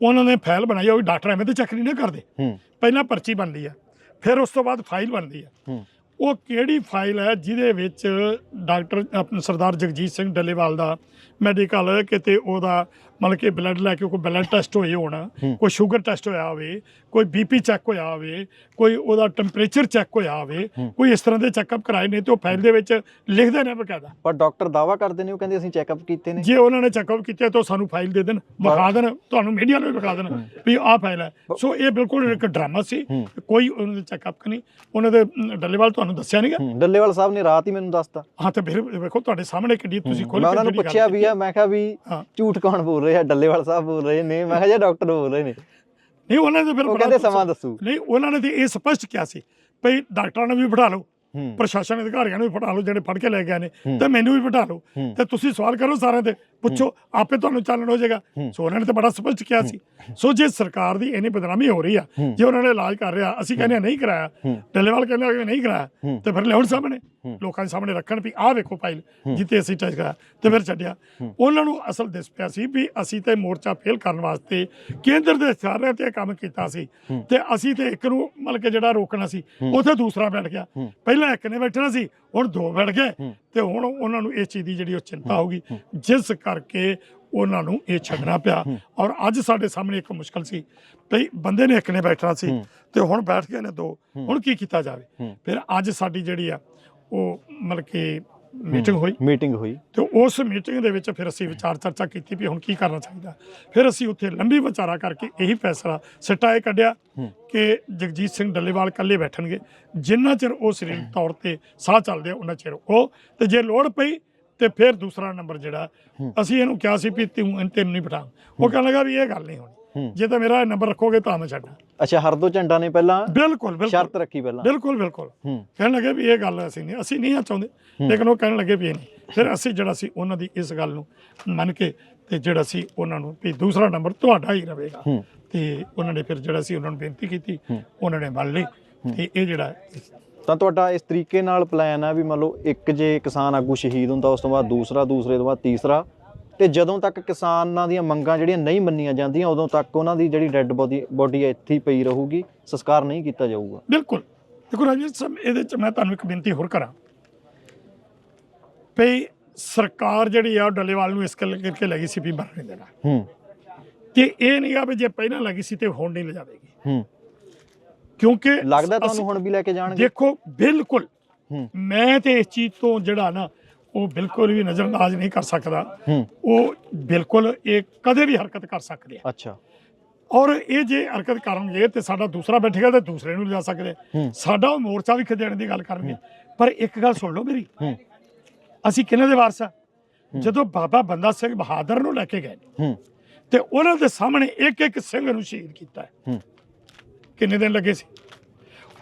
ਉਹਨਾਂ ਨੇ ਫਾਈਲ ਬਣਾਈ ਉਹ ਡਾਕਟਰ ਐਵੇਂ ਤੇ ਚੈੱਕ ਨਹੀਂ ਨਾ ਕਰਦੇ। ਹੂੰ। ਪਹਿਲਾਂ ਪਰਚੀ ਬਣਦੀ ਆ ਫਿਰ ਉਸ ਤੋਂ ਬਾਅਦ ਫਾਈਲ ਬਣਦੀ ਆ। ਹੂੰ। ਉਹ ਕਿਹੜੀ ਫਾਈਲ ਹੈ ਜਿਹਦੇ ਵਿੱਚ ਡਾਕਟਰ ਆਪਣਾ ਸਰਦਾਰ ਜਗਜੀਤ ਸਿੰਘ ਡੱਲੇਵਾਲ ਦਾ ਮੈਡੀਕਲ ਕਿਤੇ ਉਹਦਾ ਮਤਲਬ ਕਿ ਬਲੱਡ ਲੈ ਕੇ ਕੋਈ ਬਲੱਡ ਟੈਸਟ ਹੋਏ ਹੋਣ। ਕੋਈ ਸ਼ੂਗਰ ਟੈਸਟ ਹੋਇਆ ਹੋਵੇ ਕੋਈ ਬੀਪੀ ਚੈੱਕ ਹੋਇਆ ਹੋਵੇ ਕੋਈ ਉਹਦਾ ਟੈਂਪਰੇਚਰ ਚੈੱਕ ਹੋਇਆ ਹੋਵੇ। ਕੋਈ ਇਸ ਤਰ੍ਹਾਂ ਦੇ ਚੈੱਕਅਪ ਕਰਾਏ ਨੇ ਤੇ ਉਹ ਫਾਈਲ ਦੇ ਵਿੱਚ ਲਿਖਦੇ ਨੇ ਬਕਾਇਦਾ। ਪਰ ਡਾਕਟਰ ਦਾਵਾ ਕਰਦੇ ਨੇ ਉਹ ਕਹਿੰਦੇ ਅਸੀਂ ਚੈੱਕਅਪ ਕੀਤੇ ਨੇ? ਜੇ ਉਹਨਾਂ ਨੇ ਚੈੱਕਅਪ ਕੀਤੇ ਤਾਂ ਸਾਨੂੰ ਫਾਈਲ ਦੇ ਦੇਣ ਵਿਖਾ ਦੇਣ ਤੁਹਾਨੂੰ ਮੀਡੀਆ ਨੂੰ ਵਿਖਾ ਦੇਣ ਵੀ ਆਹ ਫਾਈਲ ਹੈ। ਸੋ ਇਹ ਬਿਲਕੁਲ ਇੱਕ ਡਰਾਮਾ ਸੀ। ਕੋਈ ਉਹਨਾਂ ਦੇ ਚੈੱਕਅਪ ਨਹੀਂ ਉਹਨਾਂ ਦੇ ਡੱਲੇਵਾਲ ਤੁਹਾਨੂੰ ਦੱਸਿਆ ਨਹੀਂਗਾ ਡੱਲੇਵਾਲ ਸਾਹਿਬ ਨੇ ਰਾਤ ਹੀ ਮੈਨੂੰ ਦੱਸਤਾ। ਹਾਂ ਤੇ ਫਿਰ ਵੇਖੋ ਤੁਹਾਡੇ ਸਾਹਮਣੇ ਕਿੱਡੀ ਤੁਸੀਂ ਖੋਲ ਮੈਂ ਉਹਨਾਂ ਨੂੰ ਪੁੱਛਿਆ ਵੀ ਆ ਮੈਂ ਕਿਹਾ ਵੀ ਹਾਂ। ਝੂਠ ਕੌਣ ਬੋਲ ਰਿਹਾ? ਡੱਲੇਵਾਲ ਸਾਹਿਬ ਬੋਲ ਰਹੇ ਨੇ। ਮੈਂ ਕਿਹਾ ਜੀ ਡਾਕਟਰ ਬੋਲ ਰਹੇ ਨੇ। ਨਹੀਂ ਉਹਨਾਂ ਨੇ ਫਿਰ ਉਹ ਬੜਾ ਕਹਿੰਦੇ ਸਮਾਂ ਦੱਸੂ। ਨਹੀਂ ਉਹਨਾਂ ਨੇ ਤੇ ਇਹ ਸਪਸ਼ਟ ਕਿਹਾ ਸੀ ਭਈ ਡਾਕਟਰਾਂ ਨੂੰ ਵੀ ਬਿਠਾ ਲਓ ਹੂੰ। ਪ੍ਰਸ਼ਾਸਨ ਅਧਿਕਾਰੀਆਂ ਨੂੰ ਵੀ ਬਿਠਾ ਲਓ ਜਿਹੜੇ ਫੜ ਕੇ ਲੈ ਗਏ ਨੇ ਹੂੰ। ਤੇ ਮੈਨੂੰ ਵੀ ਬਿਠਾ ਲਓ। ਹੂੰ। ਤੇ ਤੁਸੀਂ ਸਵਾਲ ਕਰੋ ਸਾਰਿਆਂ ਤੇ। ਪੁੱਛੋ ਆਪੇ ਤੁਹਾਨੂੰ ਚਾਲਣ ਹੋ ਜਾਏਗਾ। ਸੋ ਉਹਨਾਂ ਨੇ ਤੇ ਬੜਾ ਸਪਸ਼ਟ ਕਿਹਾ ਸੀ ਸੋ ਜੇ ਸਰਕਾਰ ਦੀ ਇੰਨੀ ਬਦਨਾਮੀ ਹੋ ਰਹੀ ਆ। ਜੇ ਉਹਨਾਂ ਨੇ ਇਲਾਜ ਕਰ ਰਿਹਾ ਅਸੀਂ ਕਹਿੰਦੇ ਨਹੀਂ ਕਰਾਇਆ ਹੂੰ। ਡੱਲੇਵਾਲ ਕਹਿੰਦੇ ਆ ਕਿ ਨਹੀਂ ਕਰਾਇਆ। ਤੇ ਫਿਰ ਲਿਆਉਣ ਸਾਹਮਣੇ। ਲੋਕਾਂ ਦੇ ਸਾਹਮਣੇ ਰੱਖਣ ਵੀ ਆਹ ਵੇਖੋ ਫਾਈਲ। ਜਿੱਤੇ ਅਸੀਂ ਟੈਸਟ ਕਰਾਇਆ ਤੇ ਫਿਰ ਛੱਡਿਆ। ਉਹਨਾਂ ਨੂੰ ਅਸਲ ਦਿਸ ਪਿਆ ਸੀ ਵੀ ਅਸੀਂ ਤੇ ਮੋਰਚਾ ਫੇਲ ਕਰਨ ਵਾਸਤੇ ਕੇਂਦਰ ਦੇ ਇਸ਼ਾਰਿਆਂ ਤੇ ਕੰਮ ਕੀਤਾ ਸੀ। ਤੇ ਅਸੀਂ ਤੇ ਇੱਕ ਨੂੰ ਮਤਲਬ ਕਿ ਜਿਹੜਾ ਰੋਕਣਾ ਸੀ। ਉੱਥੇ ਦੂਸਰਾ ਬੈਠ ਗਿਆ। ਪਹਿਲਾਂ ਇੱਕ ਨੇ ਬੈਠਣਾ ਸੀ ਹੁਣ ਦੋ ਬੈਠ ਗਏ। ਤੇ ਹੁਣ ਉਹਨਾਂ ਨੂੰ ਇਸ ਚੀਜ਼ ਦੀ ਜਿਹੜੀ ਉਹ ਚਿੰਤਾ ਹੋਗੀ। ਜਿਸ ਕਰਕੇ ਉਹਨਾਂ ਨੂੰ ਇਹ ਛੱਡਣਾ ਪਿਆ। ਔਰ ਅੱਜ ਸਾਡੇ ਸਾਹਮਣੇ ਇੱਕ ਮੁਸ਼ਕਲ ਸੀ ਭਈ ਬੰਦੇ ਨੇ ਇੱਕ ਨੇ ਬੈਠਣਾ ਸੀ। ਤੇ ਹੁਣ ਬੈਠ ਗਏ ਨੇ ਦੋ। ਹੁਣ ਕੀ ਕੀਤਾ ਜਾਵੇ। ਫਿਰ ਅੱਜ ਸਾਡੀ ਜਿਹੜੀ ਆ ਉਹ ਮਤਲਬ ਕਿ ਮੀਟਿੰਗ ਹੋਈ ਮੀਟਿੰਗ ਹੋਈ ਤੇ ਉਸ ਮੀਟਿੰਗ ਦੇ ਵਿੱਚ ਫਿਰ ਅਸੀਂ ਵਿਚਾਰ ਚਰਚਾ ਕੀਤੀ ਵੀ ਹੁਣ ਕੀ ਕਰਨਾ ਚਾਹੀਦਾ ਫਿਰ ਅਸੀਂ ਉੱਥੇ ਲੰਬੀ ਵਿਚਾਰਾ ਕਰਕੇ ਇਹੀ ਫੈਸਲਾ ਸਿੱਟਾ ਇਹ ਕੱਢਿਆ। ਕਿ ਜਗਜੀਤ ਸਿੰਘ ਡੱਲੇਵਾਲ ਇਕੱਲੇ ਬੈਠਣਗੇ ਜਿੰਨਾ ਚਿਰ ਉਹ ਸਰੀਰਕ ਤੌਰ ਤੇ ਸਾਹ ਚੱਲਦੇ ਉਹਨਾਂ ਚਿਰ ਉਹ ਤੇ ਜੇ ਲੋੜ ਪਈ ਤੇ ਫਿਰ ਦੂਸਰਾ ਨੰਬਰ ਜਿਹੜਾ। ਅਸੀਂ ਇਹਨੂੰ ਕਿਹਾ ਸੀ ਵੀ ਤੂੰ ਤੈਨੂੰ ਨਹੀਂ ਬਿਠਾ। ਉਹ ਕਹਿਣ ਲੱਗਾ ਵੀ ਇਹ ਗੱਲ ਨਹੀਂ ਹੋਣੀ। ਜੇ ਤਾਂ ਮੇਰਾ ਨੰਬਰ ਰੱਖੋਗੇ ਤਾਂ ਮੈਂ ਛੱਡਾਂ ਅੱਛਾ ਹਰਦੋ ਝੰਡਾ ਨੇ ਪਹਿਲਾਂ ਬਿਲਕੁਲ ਬਿਲਕੁਲ। ਸ਼ਰਤ ਰੱਖੀ ਪਹਿਲਾਂ। ਬਿਲਕੁਲ ਬਿਲਕੁਲ। ਕਹਿਣ ਲੱਗੇ ਵੀ ਇਹ ਗੱਲ ਅਸੀਂ ਨਹੀਂ ਅਸੀਂ ਨਹੀਂ ਚਾਹੁੰਦੇ। ਲੇਕਿਨ ਉਹ ਕਹਿਣ ਲੱਗੇ ਵੀ ਇਹ ਨਹੀਂ। ਫਿਰ ਅਸੀਂ ਜਿਹੜਾ ਸੀ ਉਹਨਾਂ ਦੀ ਇਸ ਗੱਲ ਨੂੰ ਮੰਨ ਕੇ ਤੇ ਜਿਹੜਾ ਸੀ ਉਹਨਾਂ ਨੂੰ ਵੀ ਦੂਸਰਾ ਨੰਬਰ ਤੁਹਾਡਾ ਹੀ ਰਹੇਗਾ। ਤੇ ਉਹਨਾਂ ਨੇ ਫਿਰ ਜਿਹੜਾ ਸੀ ਉਹਨਾਂ ਨੂੰ ਬੇਨਤੀ ਕੀਤੀ। ਉਹਨਾਂ ਨੇ ਮੰਨ ਲਈ। ਤੇ ਇਹ ਜਿਹੜਾ ਤਾਂ ਤੁਹਾਡਾ ਇਸ ਤਰੀਕੇ ਨਾਲ ਪਲਾਨ ਹੈ ਵੀ ਮੰਨ ਲਓ ਇੱਕ ਜੇ ਕਿਸਾਨ ਆਗੂ ਸ਼ਹੀਦ ਹੁੰਦਾ ਉਸ ਤੋਂ ਬਾਅਦ ਦੂਸਰਾ ਦੂਸਰੇ ਤੋਂ ਬਾਅਦ ਤੀਸਰਾ। ਤੇ ਜਦੋਂ ਤੱਕ ਕਿਸਾਨਾਂ ਦੀਆਂ ਮੰਗਾਂ ਜਿਹੜੀਆਂ ਨਹੀਂ ਮੰਨੀਆਂ ਜਾਂਦੀਆਂ ਉਦੋਂ ਤੱਕ ਉਹਨਾਂ ਦੀ ਜਿਹੜੀ ਡੈੱਡ ਬੋਡੀ ਬੋਡੀ ਇੱਥੇ ਹੀ ਪਈ ਰਹੂਗੀ ਸੰਸਕਾਰ ਨਹੀਂ ਕੀਤਾ ਜਾਊਗਾ। ਬਿਲਕੁਲ। ਦੇਖੋ ਰਾਜੇ ਸਾਹਿਬ ਇਹਦੇ ਚ ਮੈਂ ਤੁਹਾਨੂੰ ਇੱਕ ਬੇਨਤੀ ਹੋਰ ਕਰਾਂ। ਵੀ ਸਰਕਾਰ ਜਿਹੜੀ ਆ ਡੱਲੇਵਾਲ ਨੂੰ ਇਸ ਕਰਕੇ ਲੱਗੀ ਸੀ ਵੀ ਮਰ ਨਹੀਂ ਦੇਣਾ। ਹੂੰ। ਕਿ ਇਹ ਨਹੀਂ ਆ ਵੀ ਜੇ ਪਹਿਲਾਂ ਲੱਗੀ ਸੀ ਤੇ ਹੁਣ ਨਹੀਂ ਲਿਜਾਵੇਗੀ। ਹੂੰ। ਕਿਉਂਕਿ ਲੱਗਦਾ ਤੁਹਾਨੂੰ ਹੁਣ ਵੀ ਲੈ ਕੇ ਜਾਣਗੇ? ਦੇਖੋ ਬਿਲਕੁਲ। ਮੈਂ ਤੇ ਇਸ ਚੀਜ਼ ਤੋਂ ਜਿਹੜਾ ਨਾ ਉਹ ਬਿਲਕੁਲ ਵੀ ਨਜ਼ਰਅੰਦਾਜ਼ ਨਹੀਂ ਕਰ ਸਕਦਾ। ਉਹ ਬਿਲਕੁਲ ਇਹ ਕਦੇ ਵੀ ਹਰਕਤ ਕਰ ਸਕਦੇ ਆ। ਅੱਛਾ। ਔਰ ਇਹ ਜੇ ਹਰਕਤ ਕਰਨਗੇ ਤੇ ਸਾਡਾ ਦੂਸਰਾ ਬੈਠੇਗਾ ਤੇ ਦੂਸਰੇ ਨੂੰ ਲਿਜਾ ਸਕਦੇ। ਸਾਡਾ ਉਹ ਮੋਰਚਾ ਵੀ ਖਦੇਣ ਦੀ ਗੱਲ ਕਰਨਗੇ। ਪਰ ਇੱਕ ਗੱਲ ਸੁਣ ਲਓ ਮੇਰੀ। ਅਸੀਂ ਕਿਹਨਾਂ ਦੇ ਵਾਰਸ ਆ? ਜਦੋਂ ਬਾਬਾ ਬੰਦਾ ਸਿੰਘ ਬਹਾਦਰ ਨੂੰ ਲੈ ਕੇ ਗਏ ਤੇ ਉਹਨਾਂ ਦੇ ਸਾਹਮਣੇ ਇੱਕ ਇੱਕ ਸਿੰਘ ਨੂੰ ਸ਼ਹੀਦ ਕੀਤਾ ਕਿੰਨੇ ਦਿਨ ਲੱਗੇ ਸੀ?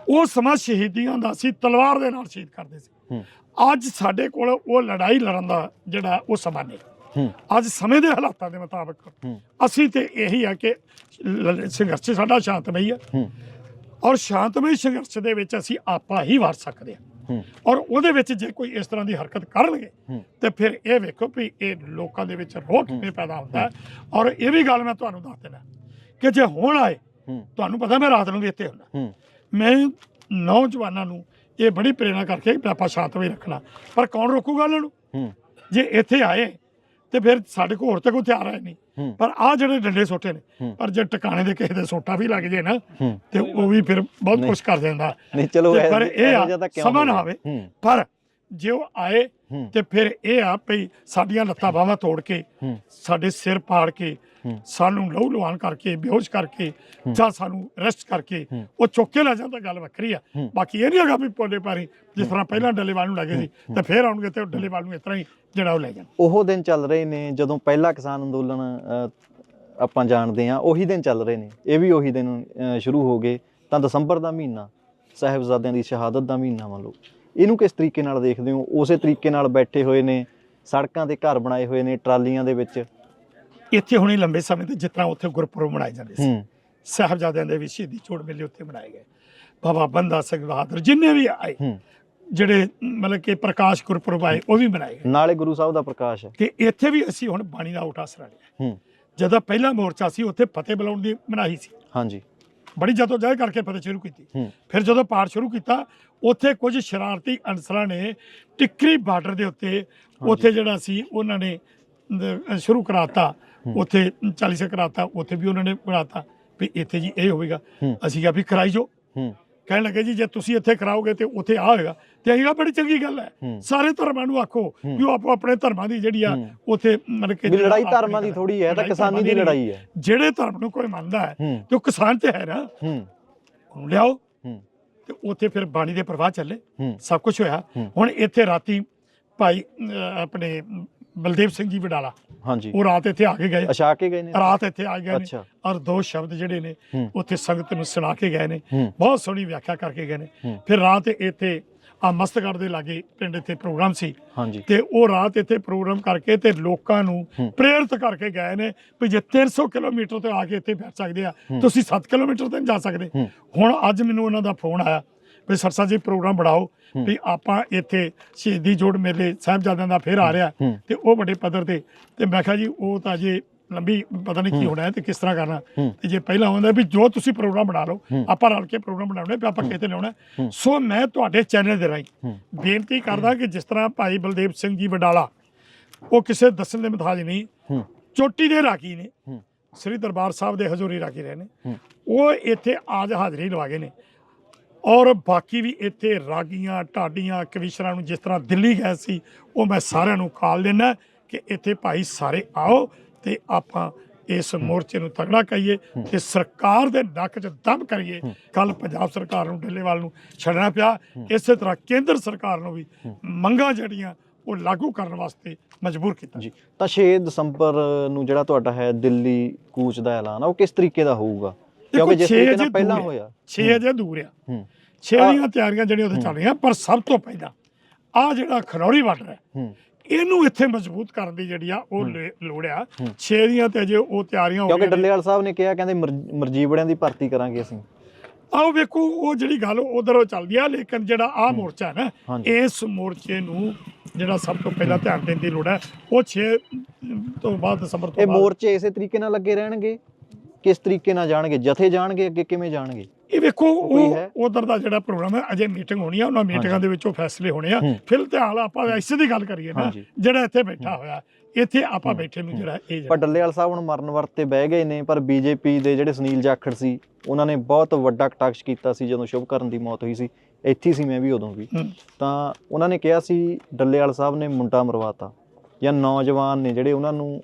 ਉਹ ਸਮਾਂ ਸ਼ਹੀਦੀਆਂ ਦਾ ਸੀ ਤਲਵਾਰ ਦੇ ਨਾਲ ਸ਼ਹੀਦ ਕਰਦੇ ਸੀ। ਅੱਜ ਸਾਡੇ ਕੋਲ ਉਹ ਲੜਾਈ ਲੜਨ ਦਾ ਜਿਹੜਾ ਉਹ ਸਮਾਂ ਨਹੀਂ। ਅੱਜ ਸਮੇਂ ਦੇ ਹਾਲਾਤਾਂ ਦੇ ਮੁਤਾਬਕ ਅਸੀਂ ਤੇ ਇਹੀ ਆ ਕਿ ਸੰਘਰਸ਼ ਸਾਡਾ ਸ਼ਾਂਤਮਈ ਹੂੰ। ਔਰ ਸ਼ਾਂਤਮਈ ਸੰਘਰਸ਼ ਦੇ ਵਿੱਚ ਅਸੀਂ ਆਪਾ ਹੀ ਵਰ ਸਕਦੇ ਹਾਂ। ਔਰ ਉਹਦੇ ਵਿੱਚ ਜੇ ਕੋਈ ਇਸ ਤਰ੍ਹਾਂ ਦੀ ਹਰਕਤ ਕਰਨਗੇ। ਤੇ ਫਿਰ ਇਹ ਵੇਖੋ ਵੀ ਇਹ ਲੋਕਾਂ ਦੇ ਵਿੱਚ ਰੋਹ ਕਿਵੇਂ ਪੈਦਾ ਹੁੰਦਾ। ਔਰ ਇਹ ਵੀ ਗੱਲ ਮੈਂ ਤੁਹਾਨੂੰ ਦੱਸ ਦੇਣਾ ਕਿ ਜੇ ਹੁਣ ਆਏ ਤੁਹਾਨੂੰ ਪਤਾ ਮੈਂ ਰਾਤ ਨੂੰ ਵੀ ਇੱਥੇ ਹੁੰਦਾ ਮੈਂ ਨੌਜਵਾਨਾਂ ਨੂੰ ਇਹ ਬੜੀ ਪ੍ਰੇਰਣਾ ਕਰਕੇ ਵੀ ਆਪਾਂ ਸ਼ਾਂਤਮਈ ਰੱਖਣਾ। ਪਰ ਕੌਣ ਰੋਕੂਗਾ ਉਹਨਾਂ ਨੂੰ? ਜੇ ਇੱਥੇ ਆਏ ਤੇ ਫਿਰ ਸਾਡੇ ਕੋਲ ਹੋਰ ਤੇ ਕੋਈ ਹਥਿਆਰ ਹੈ ਨਹੀਂ। ਪਰ ਆ ਜਿਹੜੇ ਡੰਡੇ ਸੋਟੇ ਨੇ। ਪਰ ਜੇ ਟਿਕਾਣੇ ਦੇ ਕਿਸੇ ਦੇ ਸੋਟਾ ਵੀ ਲੱਗ ਜੇ ਨਾ ਤੇ ਉਹ ਵੀ ਫਿਰ ਬਹੁਤ। ਕੁਝ ਕਰ ਦਿੰਦਾ। ਨਹੀਂ ਚਲੋ ਪਰ ਇਹੋ- ਆ, ਸਮਾਂ ਨਾ? ਆਵੇ। ਪਰ ਜੇ ਉਹ ਆਏ ਤੇ ਫਿਰ ਇਹ ਆ ਭਈ ਸਾਡੀਆਂ ਲੱਤਾਂ ਬਾਹਾਂ ਤੋੜ ਕੇ ਸਾਡੇ ਸਿਰ ਪਾੜ ਕੇ। ਸਾਨੂੰ ਲਹੂ ਲੁਹਾਨ ਕਰਕੇ ਬੇਹੋਸ਼ ਕਰਕੇ ਜਾਂ ਸਾਨੂੰ ਅਰੈਸਟ ਕਰਕੇ। ਉਹ ਚੁੱਕ ਕੇ ਲੈ ਜਾਂਦਾ ਗੱਲ ਵੱਖਰੀ ਆ। ਬਾਕੀ ਇਹ ਨਹੀਂ ਹੈਗਾ ਵੀ ਪੋਲੇ ਪਾਰੀ ਜਿਸ ਤਰ੍ਹਾਂ ਪਹਿਲਾਂ ਡੱਲੇਵਾਲ ਨੂੰ ਲੱਗੇ ਸੀ ਤੇ ਫਿਰ ਆਉਣਗੇ ਤੇ ਡੱਲੇਵਾਲ ਨੂੰ ਇਸ ਤਰ੍ਹਾਂ ਹੀ ਜਿਹੜਾ ਉਹ ਲੈ ਜਾਣ। ਉਹ ਦਿਨ ਚੱਲ ਰਹੇ ਨੇ ਜਦੋਂ ਪਹਿਲਾ ਕਿਸਾਨ ਅੰਦੋਲਨ ਆਪਾਂ ਜਾਣਦੇ ਆ ਉਹੀ ਦਿਨ ਚੱਲ ਰਹੇ ਨੇ। ਇਹ ਵੀ ਉਹੀ ਦਿਨ ਸ਼ੁਰੂ ਹੋ ਗਏ। ਤਾਂ ਦਸੰਬਰ ਦਾ ਮਹੀਨਾ ਸਾਹਿਬਜ਼ਾਦਿਆਂ ਦੀ ਸ਼ਹਾਦਤ ਦਾ ਮਹੀਨਾ ਮੰਨ ਲਓ। ਇਹਨੂੰ ਕਿਸ ਤਰੀਕੇ ਨਾਲ ਦੇਖਦੇ ਹੋ? ਉਸੇ ਤਰੀਕੇ ਨਾਲ ਬੈਠੇ ਹੋਏ ਨੇ ਸੜਕਾਂ ਤੇ ਘਰ ਬਣਾਏ ਹੋਏ ਨੇ ਟਰਾਲੀਆਂ ਦੇ ਵਿੱਚ। ਇੱਥੇ ਹੁਣੇ ਲੰਬੇ ਸਮੇਂ ਤੇ ਜਿਸ ਤਰ੍ਹਾਂ ਉੱਥੇ ਗੁਰਪੁਰਬ ਮਨਾਏ ਜਾਂਦੇ ਸੀ। ਹੂੰ। ਸਾਹਿਬਜ਼ਾਦਿਆਂ ਦੇ ਵੀ ਸ਼ਹੀਦੀ ਜੋੜ ਮੇਲੇ ਉੱਥੇ ਮਨਾਏ ਗਏ। ਬਾਬਾ ਬੰਦਾ ਸਿੰਘ ਬਹਾਦਰ ਜਿੰਨੇ ਵੀ ਆਏ ਹੂੰ। ਜਿਹੜੇ ਮਤਲਬ ਕਿ ਪ੍ਰਕਾਸ਼ ਗੁਰਪੁਰਬ ਆਏ ਉਹ ਵੀ ਮਨਾਏ ਗਏ। ਨਾਲੇ ਗੁਰੂ ਸਾਹਿਬ ਦਾ ਪ੍ਰਕਾਸ਼ ਹੈ। ਤੇ ਇੱਥੇ ਵੀ ਅਸੀਂ ਹੁਣ ਬਾਣੀ ਦਾ ਓਟ ਆਸਰਾ ਲਿਆ। ਹੂੰ। ਜਦੋਂ ਪਹਿਲਾ ਮੋਰਚਾ ਸੀ ਉੱਥੇ ਫਤਿਹ ਬੁਲਾਉਣ ਦੀ ਮਨਾਹੀ ਸੀ। ਹਾਂਜੀ। ਬੜੀ ਜਦੋਂ ਜਹਿ ਕਰਕੇ ਫਤਿਹ ਸ਼ੁਰੂ ਕੀਤੀ। ਹੂੰ। ਫਿਰ ਜਦੋਂ ਪਾਠ ਸ਼ੁਰੂ ਕੀਤਾ ਉੱਥੇ ਕੁਝ ਸ਼ਰਾਰਤੀ ਅਨਸਰਾਂ ਨੇ ਟਿੱਕਰੀ ਬਾਰਡਰ ਦੇ ਉੱਤੇ ਉੱਥੇ ਜਿਹੜਾ ਸੀ ਉਹਨਾਂ ਨੇ ਦ- ਸ਼ੁਰੂ ਕਰਾਤਾ। ਉੱਥੇ 40 ਕਰਾਤਾ ਉੱਥੇ ਵੀ ਉਹਨਾਂ ਨੇ ਬਣਾਤਾ। ਵੀ ਇੱਥੇ ਜੀ ਇਹ ਹੋਵੇਗਾ। ਅਸੀਂ ਕਿਹਾ ਵੀ ਕਰਾਈ ਜੋ ਕਹਿਣ ਲੱਗੇ ਜੀ ਜੇ ਤੁਸੀਂ ਇੱਥੇ ਕਰਾਓਗੇ ਤੇ ਉੱਥੇ ਆ ਹੋਏਗਾ। ਤੇ ਅਸੀਂ ਕਿਹਾ ਬੜੀ ਚੰਗੀ ਗੱਲ ਹੈ। ਸਾਰੇ ਧਰਮਾਂ ਨੂੰ ਆਖੋ ਵੀ ਉਹ ਆਪੋ ਆਪਣੇ ਧਰਮਾਂ ਦੀ ਜਿਹੜੀ ਆ। ਉੱਥੇ ਮਤਲਬ ਕਿ ਲੜਾਈ ਧਰਮਾਂ ਦੀ ਥੋੜੀ ਹੈ ਤਾਂ ਕਿਸਾਨੀ ਦੀ। ਲੜਾਈ ਹੈ। ਜਿਹੜੇ ਧਰਮ ਨੂੰ ਕੋਈ ਮੰਨਦਾ ਹੈ ਤੇ ਉਹ ਕਿਸਾਨ ਤੇ ਹੈ ਨਾ। ਹੂੰ। ਉਹਨੂੰ ਲਿਆਓ। ਤੇ ਉੱਥੇ ਫਿਰ ਬਾਣੀ ਦੇ ਪ੍ਰਵਾਹ ਚੱਲੇ। ਸਭ ਕੁਝ ਹੋਇਆ। ਹੁਣ ਇੱਥੇ ਰਾਤੀ ਭਾਈ ਆਪਣੇ ਬਲਦੇਵ ਸਿੰਘ ਜੀ ਵਡਾਲਾ। ਹਾਂਜੀ। ਉਹ ਰਾਤ ਇੱਥੇ ਆ ਕੇ ਗਏ। ਅਛਾ ਕੇ ਗਏ ਨੇ? ਰਾਤ ਇੱਥੇ ਆ ਗਏ ਨੇ। ਔਰ ਦੋ ਸ਼ਬਦ ਜਿਹੜੇ ਨੇ। ਉੱਥੇ ਸੰਗਤ ਨੂੰ ਸੁਣਾ ਕੇ ਗਏ ਨੇ। ਬਹੁਤ ਸੋਹਣੀ ਵਿਆਖਿਆ ਕਰਕੇ ਗਏ ਨੇ। ਫਿਰ ਰਾਤ ਇੱਥੇ ਆ ਮਸਤਗੜ ਦੇ ਲਾਗੇ ਪਿੰਡ ਇੱਥੇ ਪ੍ਰੋਗਰਾਮ ਸੀ। ਹਾਂਜੀ। ਤੇ ਉਹ ਰਾਤ ਇੱਥੇ ਪ੍ਰੋਗਰਾਮ ਕਰਕੇ ਤੇ ਲੋਕਾਂ ਨੂੰ। ਪ੍ਰੇਰਿਤ ਕਰਕੇ ਗਏ ਨੇ ਵੀ ਜੇ 300 ਕਿਲੋਮੀਟਰ ਤੇ ਆ ਕੇ ਇੱਥੇ ਬੈਠ ਸਕਦੇ ਆ ਤੁਸੀਂ 7 ਕਿਲੋਮੀਟਰ ਤੇ ਜਾ ਸਕਦੇ। ਹੁਣ ਅੱਜ ਮੈਨੂੰ ਉਹਨਾਂ ਦਾ ਫੋਨ ਆਇਆ ਵੀ ਸਰਸਾ ਜੀ ਪ੍ਰੋਗਰਾਮ ਬਣਾਓ। ਵੀ ਆਪਾਂ ਇੱਥੇ ਸ਼ਹੀਦੀ ਜੋੜ ਮੇਲੇ ਸਾਹਿਬਜ਼ਾਦਿਆਂ ਦਾ ਫੇਰ ਆ ਰਿਹਾ। ਤੇ ਉਹ ਵੱਡੇ ਪੱਧਰ ਤੇ ਤੇ ਮੈਂ ਕਿਹਾ ਜੀ ਉਹ ਤਾਂ ਜੇ ਲੰਬੀ ਪਤਾ ਨਹੀਂ ਕੀ ਹੋਣਾ ਹੈ ਤੇ ਕਿਸ ਤਰ੍ਹਾਂ ਕਰਨਾ। ਤੇ ਜੇ ਪਹਿਲਾਂ ਹੁੰਦਾ ਵੀ ਜੋ ਤੁਸੀਂ ਪ੍ਰੋਗਰਾਮ ਬਣਾ ਲਓ। ਆਪਾਂ ਰਲ ਕੇ ਪ੍ਰੋਗਰਾਮ ਬਣਾਉਣੇ ਵੀ ਆਪਾਂ ਕਿਤੇ ਲਿਆਉਣਾ। ਸੋ ਮੈਂ ਤੁਹਾਡੇ ਚੈਨਲ ਦੇ ਰਾਹੀਂ। ਬੇਨਤੀ ਕਰਦਾ ਕਿ ਜਿਸ ਤਰ੍ਹਾਂ ਭਾਈ ਬਲਦੇਵ ਸਿੰਘ ਜੀ ਵਡਾਲਾ ਉਹ ਕਿਸੇ ਦੱਸਣ ਦੇ ਮਥਾਜ ਨਹੀਂ ਚੋਟੀ ਦੇ ਰਾਗੀ ਨੇ ਸ੍ਰੀ ਦਰਬਾਰ ਸਾਹਿਬ ਦੇ ਹਜ਼ੂਰੀ ਰਾਗੀ ਰਹੇ ਨੇ। ਉਹ ਇੱਥੇ ਆਜ ਹਾਜ਼ਰੀ ਲਵਾ ਗਏ ਨੇ ਔਰ ਬਾਕੀ ਵੀ ਇੱਥੇ ਰਾਗੀਆਂ ਢਾਡੀਆਂ ਕਵੀਸ਼ਰਾਂ ਨੂੰ ਜਿਸ ਤਰ੍ਹਾਂ ਦਿੱਲੀ ਗਏ ਸੀ ਉਹ ਮੈਂ ਸਾਰਿਆਂ ਨੂੰ ਕਾਲ ਦੇਣਾ ਕਿ ਇੱਥੇ ਭਾਈ ਸਾਰੇ ਆਓ ਤੇ ਆਪਾਂ ਇਸ ਮੋਰਚੇ ਨੂੰ ਤਗੜਾ ਕਰੀਏ ਤੇ ਸਰਕਾਰ ਦੇ ਨੱਕ 'ਚ ਦਮ ਕਰੀਏ। ਕੱਲ ਪੰਜਾਬ ਸਰਕਾਰ ਨੂੰ ਢਿੱਲੇਵਾਲ ਨੂੰ ਛੱਡਣਾ ਪਿਆ। ਇਸੇ ਤਰ੍ਹਾਂ ਕੇਂਦਰ ਸਰਕਾਰ ਨੂੰ ਵੀ ਮੰਗਾਂ ਜਿਹੜੀਆਂ ਉਹ ਲਾਗੂ ਕਰਨ ਵਾਸਤੇ ਮਜਬੂਰ ਕੀਤਾ। ਜੀ। ਤਾਂ 6 ਦਸੰਬਰ ਨੂੰ ਜਿਹੜਾ ਤੁਹਾਡਾ ਹੈ ਦਿੱਲੀ ਕੂਚ ਦਾ ਐਲਾਨ ਆ ਉਹ ਕਿਸ ਤਰੀਕੇ ਦਾ ਹੋਊਗਾ? ਕਿਉਂਕਿ ਜਿਸ ਤਰੀਕੇ ਨਾਲ ਪਹਿਲਾਂ ਹੋਇਆ। 6 ਅਜੇ ਦੂਰ ਆ ਹੂੰ 6 ਦੀਆਂ ਤਿਆਰੀਆਂ ਜਿਹੜੀਆਂ ਉੱਥੇ ਚੱਲ ਰਹੀਆਂ ਪਰ ਸਭ ਤੋਂ ਪਹਿਲਾਂ ਆ ਜਿਹੜਾ ਖਨੌਰੀ ਬਾਰਡਰ ਹੈ। ਇਹਨੂੰ ਇੱਥੇ ਮਜ਼ਬੂਤ ਕਰਨ ਦੀ ਜਿਹੜੀ ਆ ਉਹ ਲੋੜ ਆ। 6 ਦੀਆਂ ਤੇ ਅਜੇ ਉਹ ਤਿਆਰੀਆਂ ਹੋ ਕਿਉਂਕਿ ਰਹੀਆਂ ਨੇ। ਡੱਲੇਵਾਲ ਸਾਹਿਬ ਨੇ ਕਿਹਾ ਕਹਿੰਦੇ ਮਰ- ਮਰਜੀਵੜਿਆਂ ਦੀ ਭਰਤੀ ਕਰਾਂਗੇ ਅਸੀਂ। ਆਓ ਵੇਖੋ ਉਹ ਜਿਹੜੀ ਗੱਲ ਉਧਰੋਂ ਚੱਲਦੀ ਆ ਲੇਕਿਨ ਜਿਹੜਾ ਆ ਮੋਰਚਾ ਹੈ ਨਾ। ਇਸ ਮੋਰਚੇ ਨੂੰ ਜਿਹੜਾ ਸਭ ਤੋਂ ਪਹਿਲਾਂ ਧਿਆਨ ਦੇਣ ਦੀ ਲੋੜ ਹੈ ਉਹ 6 ਤੋਂ ਬਾਅਦ ਦਸੰਬਰ ਤੋਂ ਇਹ ਮੋਰਚੇ ਇਸੇ ਤਰੀਕੇ ਨਾਲ ਲੱਗੇ ਰਹਿਣਗੇ? ਕਿਸ ਤਰੀਕੇ ਨਾਲ ਜਾਣਗੇ? ਜਥੇ ਜਾਣਗੇ ਅੱਗੇ ਕਿਵੇਂ ਜਾਣਗੇ? ਇਹ ਵੇਖੋ ਉਹ? ਉਧਰ ਦਾ ਜਿਹੜਾ ਪ੍ਰੋਗਰਾਮ ਹੈ ਅਜੇ ਮੀਟਿੰਗ ਹੋਣੀ ਆ ਉਹਨਾਂ ਮੀਟਿੰਗਾਂ ਦੇ ਵਿੱਚ ਉਹ ਫੈਸਲੇ ਹੋਣੇ ਆ। ਹੂੰ। ਫਿਲਹਾਲ ਆਪਾਂ ਇਸੇ ਦੀ ਗੱਲ ਕਰੀਏ ਨਾ। ਜਿਹੜਾ ਇੱਥੇ ਬੈਠਾ ਹੋਇਆ ਇੱਥੇ ਆਪਾਂ ਬੈਠੇ ਨੂੰ ਜਿਹੜਾ ਇਹ ਪਰ ਡੱਲੇਵਾਲ ਸਾਹਿਬ ਹੁਣ ਮਰਨ ਵਰਤੇ ਬਹਿ ਗਏ ਨੇ ਪਰ ਬੀਜੇਪੀ ਦੇ ਜਿਹੜੇ ਸੁਨੀਲ ਜਾਖੜ ਸੀ ਉਹਨਾਂ ਨੇ ਬਹੁਤ ਵੱਡਾ ਕਟਾਕਸ਼ ਕੀਤਾ ਸੀ ਜਦੋਂ ਸ਼ੁਭਕਰਨ ਦੀ ਮੌਤ ਹੋਈ ਸੀ। ਇੱਥੇ ਹੀ ਸੀ ਮੈਂ ਵੀ ਉਦੋਂ ਵੀ। ਤਾਂ ਉਹਨਾਂ ਨੇ ਕਿਹਾ ਸੀ ਡੱਲੇਵਾਲ ਸਾਹਿਬ ਨੇ ਮੁੰਡਾ ਮਰਵਾਤਾ। ਜਾਂ ਨੌਜਵਾਨ ਨੇ ਜਿਹੜੇ ਉਹਨਾਂ ਨੂੰ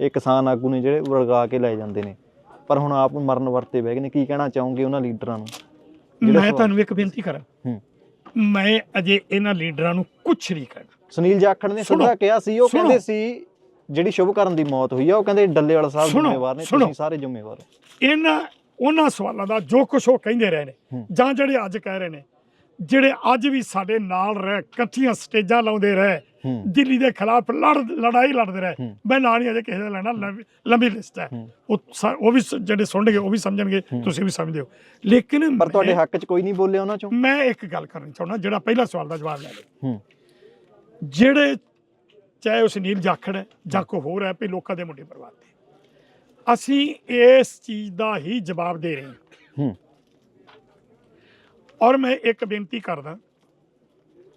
ਇਹ ਕਿਸਾਨ ਆਗੂ ਨੇ ਜਿਹੜੇ ਵਰਗਾ ਕੇ ਲੈ ਜਾਂਦੇ ਨੇ। ਪਰ ਹੁਣ ਆਪ ਮਰਨ ਵਰਤੇ ਬਹਿ ਗਏ ਨੇ ਕੀ ਕਹਿਣਾ ਚਾਹੋਗੇ ਉਹਨਾਂ ਲੀਡਰਾਂ ਨੂੰ ਮੈਂ ਤੁਹਾਨੂੰ ਇੱਕ ਬੇਨਤੀ ਕਰਾਂ ਹੂੰ। ਮੈਂ ਅਜੇ ਇਹਨਾਂ ਲੀਡਰਾਂ ਨੂੰ ਕੁਝ ਨਹੀਂ ਕਹਿਣਾ ਸੁਨੀਲ ਜਾਖੜ ਨੇ ਸਿੱਧਾ ਕਿਹਾ ਸੀ ਉਹ। ਕਹਿੰਦੇ ਸੀ ਜਿਹੜੀ ਸ਼ੁਭਕਰਨ ਦੀ ਮੌਤ ਹੋਈ ਆ ਉਹ ਕਹਿੰਦੇ ਡੱਲੇਵਾਲ ਸਾਹਿਬ ਸੁਣੋ, ਜ਼ਿੰਮੇਵਾਰ ਨੇ। ਤੁਸੀਂ ਸਾਰੇ ਜ਼ਿੰਮੇਵਾਰ ਹੋ ਇਹਨਾਂ ਉਹਨਾਂ ਸਵਾਲਾਂ ਦਾ ਜੋ ਕੁਝ ਉਹ ਕਹਿੰਦੇ ਰਹੇ ਨੇ। ਜਾਂ ਜਿਹੜੇ ਅੱਜ ਕਹਿ ਰਹੇ ਨੇ ਜਿਹੜੇ ਅੱਜ ਵੀ ਸਾਡੇ ਨਾਲ ਰਹਿ ਇਕੱਠੀਆਂ ਸਟੇਜਾਂ ਲਾਉਂਦੇ ਰਹੇ ਦਿੱਲੀ ਦੇ ਖਿਲਾਫ ਲੜ ਲੜਾਈ ਲੜਦੇ ਰਹੇ। ਮੈਂ ਨਾਂ ਨਹੀਂ ਅਜੇ ਕਿਸੇ ਦਾ ਲੈਣਾ ਲੰਬੀ- ਲਿਸਟ ਹੈ। ਉਹ ਵੀ ਜਿਹੜੇ ਸੁਣਨਗੇ ਉਹ ਵੀ ਸਮਝਣਗੇ। ਤੁਸੀਂ ਵੀ ਸਮਝਦੇ ਹੋ। ਲੇਕਿਨ ਪਰ ਤੁਹਾਡੇ ਹੱਕ 'ਚ ਕੋਈ ਨਹੀਂ ਬੋਲਿਆ ਉਹਨਾਂ 'ਚੋਂ? ਮੈਂ ਇੱਕ ਗੱਲ ਕਰਨੀ ਚਾਹੁੰਦਾ ਜਿਹੜਾ ਪਹਿਲਾ ਸਵਾਲ ਦਾ ਜਵਾਬ ਲੈ ਲਓ। ਜਿਹੜੇ ਚਾਹੇ ਉਹ ਸੁਨੀਲ ਜਾਖੜ ਹੈ ਜਾਂ ਕੋਈ ਹੋਰ ਹੈ ਵੀ ਲੋਕਾਂ ਦੇ ਮੁੰਡੇ ਬਰਬਾਦ ਤੇ ਅਸੀਂ ਇਸ ਚੀਜ਼ ਦਾ ਹੀ ਜਵਾਬ ਦੇ ਰਹੇ ਹੂੰ। ਔਰ ਮੈਂ ਇੱਕ ਬੇਨਤੀ ਕਰਦਾ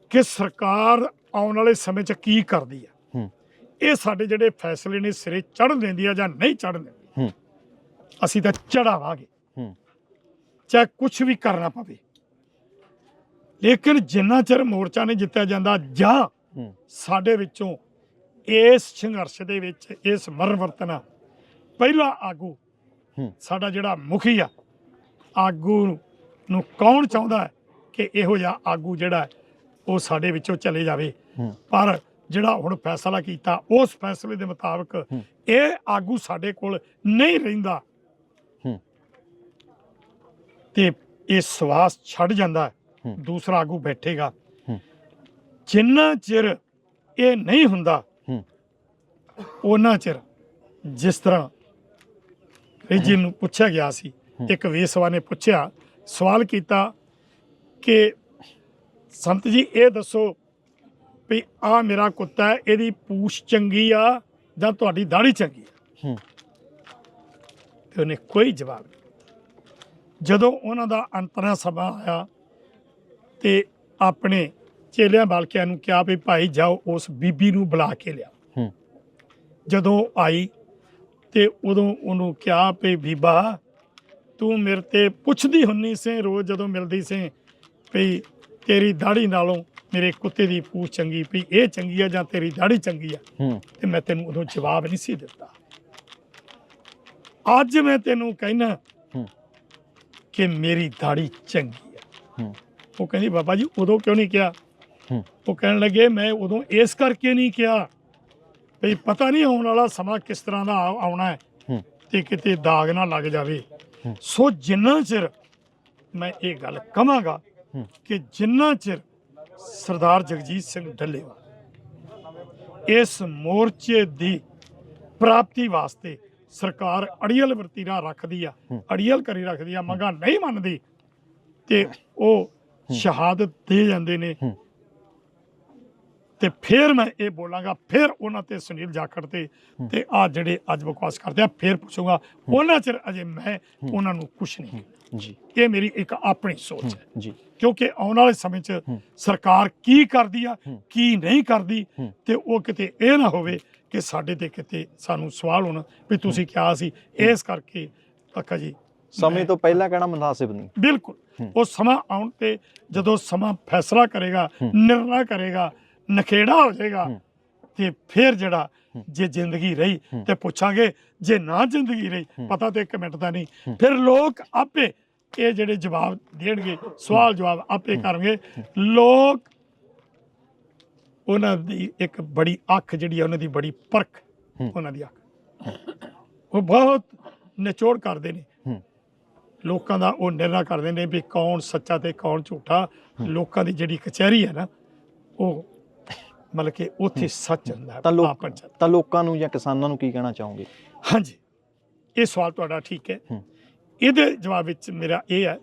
ਕਿ ਸਰਕਾਰ ਆਉਣ ਵਾਲੇ ਸਮੇਂ 'ਚ ਕੀ ਕਰਦੀ ਹੈ? ਇਹ ਸਾਡੇ ਜਿਹੜੇ ਫੈਸਲੇ ਨੇ ਸਿਰੇ ਚੜ੍ਹਨ ਦਿੰਦੀ ਆ ਜਾਂ ਨਹੀਂ ਚੜ੍ਹਨ ਦਿੰਦੀ ਅਸੀਂ ਤਾਂ ਚੜਾਵਾਂਗੇ ਚਾਹੇ ਕੁਝ ਵੀ ਕਰਨਾ ਪਵੇ। ਲੇਕਿਨ ਜਿੰਨਾ ਚਿਰ ਮੋਰਚਾ ਨਹੀਂ ਜਿੱਤਿਆ ਜਾਂਦਾ ਜਾਂ ਸਾਡੇ ਵਿੱਚੋਂ ਇਸ ਸੰਘਰਸ਼ ਦੇ ਵਿੱਚ ਇਸ ਮਰਨ ਵਰਤਨਾ ਪਹਿਲਾ ਆਗੂ ਸਾਡਾ ਜਿਹੜਾ ਮੁਖੀ ਆ ਆਗੂ ਨੂੰ ਕੌਣ ਚਾਹੁੰਦਾ ਹੈ ਕਿ ਇਹੋ ਜਿਹਾ ਆਗੂ ਜਿਹੜਾ ਉਹ ਸਾਡੇ ਵਿੱਚੋਂ ਚਲੇ ਜਾਵੇ ਪਰ ਜਿਹੜਾ ਹੁਣ ਫੈਸਲਾ ਕੀਤਾ ਉਸ ਫੈਸਲੇ ਦੇ ਮੁਤਾਬਕ। ਇਹ ਆਗੂ ਸਾਡੇ ਕੋਲ ਨਹੀਂ ਰਹਿੰਦਾ ਤੇ ਇਹ ਸਵਾਸ ਛੱਡ ਜਾਂਦਾ। ਦੂਸਰਾ ਆਗੂ ਬੈਠੇਗਾ। ਜਿੰਨਾ ਚਿਰ ਇਹ ਨਹੀਂ ਹੁੰਦਾ ਉਹਨਾਂ ਚਿਰ ਜਿਸ ਤਰ੍ਹਾਂ ਇਹ ਜੀ ਨੂੰ ਪੁੱਛਿਆ ਗਿਆ ਸੀ। ਇੱਕ ਵੇਸਵਾ ਨੇ ਪੁੱਛਿਆ ਸਵਾਲ ਕੀਤਾ ਕਿ ਸੰਤ ਜੀ ਇਹ ਦੱਸੋ ਵੀ ਆ ਮੇਰਾ ਕੁੱਤਾ ਹੈ ਇਹਦੀ ਪੂਛ ਚੰਗੀ ਆ ਜਾਂ ਤੁਹਾਡੀ ਦਾੜੀ ਚੰਗੀ ਆ? ਹੂੰ। ਤੇ ਉਹਨੇ ਕੋਈ ਜਵਾਬ ਨਹੀਂ ਜਦੋਂ ਉਹਨਾਂ ਦਾ ਅੰਤਰਾ ਸਭਾ ਆਇਆ ਤੇ ਆਪਣੇ ਚੇਲਿਆਂ ਬਾਲਕਿਆਂ ਨੂੰ ਕਿਹਾ ਵੀ ਭਾਈ ਜਾਓ ਉਸ ਬੀਬੀ ਨੂੰ ਬੁਲਾ ਕੇ ਲਿਆ ਹੂੰ। ਜਦੋਂ ਆਈ ਤੇ ਉਦੋਂ ਉਹਨੂੰ ਕਿਹਾ ਵੀ ਬੀਬਾ ਤੂੰ ਮੇਰੇ ਤੇ ਪੁੱਛਦੀ ਹੁੰਨੀ ਸੇ ਰੋਜ਼ ਜਦੋਂ ਮਿਲਦੀ ਸੇ ਵੀ ਤੇਰੀ ਦਾੜੀ ਨਾਲੋਂ ਮੇਰੇ ਕੁੱਤੇ ਦੀ ਪੂਛ ਚੰਗੀ ਵੀ ਇਹ ਚੰਗੀ ਆ ਜਾਂ ਤੇਰੀ ਦਾੜੀ ਚੰਗੀ ਆ? ਤੇ ਮੈਂ ਤੈਨੂੰ ਉਦੋਂ ਜਵਾਬ ਨਹੀਂ ਸੀ ਦਿੱਤਾ। ਅੱਜ ਮੈਂ ਤੈਨੂੰ ਕਹਿਣਾ ਕਿ ਮੇਰੀ ਦਾੜੀ ਚੰਗੀ ਆ। ਉਹ ਕਹਿੰਦੀ ਬਾਬਾ ਜੀ ਉਦੋਂ ਕਿਉਂ ਨਹੀਂ ਕਿਹਾ? ਉਹ ਕਹਿਣ ਲੱਗੇ ਮੈਂ ਉਦੋਂ ਇਸ ਕਰਕੇ ਨਹੀਂ ਕਿਹਾ ਵੀ ਪਤਾ ਨਹੀਂ ਆਉਣ ਵਾਲਾ ਸਮਾਂ ਕਿਸ ਤਰ੍ਹਾਂ ਦਾ ਆਉਣਾ ਹੈ। ਤੇ ਕਿਤੇ ਦਾਗ ਨਾ ਲੱਗ ਜਾਵੇ। ਸੋ ਜਿੰਨਾ ਚਿਰ ਮੈਂ ਇਹ ਗੱਲ ਕਵਾਂਗਾ ਹੂੰ ਕਿ ਜਿੰਨਾ ਚਿਰ ਸਰਦਾਰ ਜਗਜੀਤ ਸਿੰਘ ਢੱਲੇਵਾਲ ਇਸ ਮੋਰਚੇ ਦੀ ਪ੍ਰਾਪਤੀ ਵਾਸਤੇ ਸਰਕਾਰ ਅੜੀਅਲ ਵਰਤੀਰਾ ਰੱਖਦੀ ਆ। ਅੜੀਅਲ ਕਰੀ ਰੱਖਦੀ ਆ ਮੰਗਾ ਨਹੀਂ ਮੰਨਦੀ ਤੇ ਉਹ ਸ਼ਹਾਦਤ ਦੇ ਜਾਂਦੇ ਨੇ। ਤੇ ਫਿਰ ਮੈਂ ਇਹ ਬੋਲਾਂਗਾ ਫਿਰ ਉਹਨਾਂ ਤੇ ਸੁਨੀਲ ਜਾਖੜ ਤੇ ਤੇ ਆ ਜਿਹੜੇ ਅੱਜ ਬਕਵਾਸ ਕਰਦੇ ਆ ਫਿਰ ਪੁੱਛੂੰਗਾ। ਉਹਨਾਂ ਚਿਰ ਅਜੇ ਮੈਂ ਉਹਨਾਂ ਨੂੰ ਕੁਝ ਨਹੀਂ। ਜੀ। ਇਹ ਮੇਰੀ ਇੱਕ ਆਪਣੀ ਸੋਚ ਹੈ। ਜੀ। ਕਿਉਂਕਿ ਆਉਣ ਵਾਲੇ ਸਮੇਂ 'ਚ। ਸਰਕਾਰ ਕੀ ਕਰਦੀ ਆ। ਕੀ ਨਹੀਂ ਕਰਦੀ। ਤੇ ਉਹ ਕਿਤੇ ਇਹ ਨਾ ਹੋਵੇ ਕਿ ਸਾਡੇ ਤੇ ਕਿਤੇ ਸਾਨੂੰ ਸਵਾਲ ਹੋਣ ਵੀ ਤੁਸੀਂ ਕਿਹਾ ਸੀ। ਇਸ ਕਰਕੇ ਕਾਕਾ ਜੀ ਸਮੇਂ ਤੋਂ ਪਹਿਲਾਂ ਕਹਿਣਾ ਮੁਨਾਸਿਬ ਨਹੀਂ। ਬਿਲਕੁਲ। ਉਹ ਸਮਾਂ ਆਉਣ ਤੇ ਜਦੋਂ ਸਮਾਂ ਫੈਸਲਾ ਕਰੇਗਾ। ਨਿਰਣਾ ਕਰੇਗਾ ਨਖੇੜਾ ਹੋ ਜਾਏਗਾ ਹੂੰ। ਤੇ ਫਿਰ ਜਿਹੜਾ ਹੂੰ। ਜੇ ਜ਼ਿੰਦਗੀ ਰਹੀ ਹੂੰ। ਤੇ ਪੁੱਛਾਂਗੇ ਜੇ ਨਾ ਜ਼ਿੰਦਗੀ ਰਹੀ ਹੂੰ। ਪਤਾ ਤੇ ਇੱਕ ਮਿੰਟ ਦਾ ਨਹੀਂ ਹੂੰ। ਫਿਰ ਲੋਕ ਆਪੇ ਇਹ ਜਿਹੜੇ ਜਵਾਬ ਦੇਣਗੇ ਸਵਾਲ ਜਵਾਬ ਆਪੇ ਕਰਨਗੇ ਲੋਕ ਉਹਨਾਂ ਦੀ ਇੱਕ ਬੜੀ ਅੱਖ ਜਿਹੜੀ ਆ ਉਹਨਾਂ ਦੀ ਬੜੀ ਪਰਖ ਹੂੰ। ਉਹਨਾਂ ਦੀ ਅੱਖ ਉਹ ਬਹੁਤ ਨਿਚੋੜ ਕਰਦੇ ਨੇ ਹੂੰ ਲੋਕਾਂ ਦਾ ਉਹ ਨਿਰਣਾ ਕਰਦੇ ਨੇ ਵੀ ਕੌਣ ਸੱਚਾ ਤੇ ਕੌਣ ਝੂਠਾ ਲੋਕਾਂ ਦੀ ਜਿਹੜੀ ਕਚਹਿਰੀ ਹੈ ਨਾ ਉਹ ਮਤਲਬ ਕਿ ਉੱਥੇ ਸੱਚ ਹੁੰਦਾ ਹੈ ਤਾਂ ਲੋਕ ਚ ਤਾਂ ਲੋਕਾਂ ਨੂੰ ਜਾਂ ਕਿਸਾਨਾਂ ਨੂੰ ਕੀ ਕਹਿਣਾ ਚਾਹੋਗੇ? ਹਾਂਜੀ। ਇਹ ਸਵਾਲ ਤੁਹਾਡਾ ਠੀਕ ਹੈ। ਹੂੰ। ਇਹਦੇ ਜਵਾਬ ਵਿੱਚ ਮੇਰਾ ਇਹ ਹੈ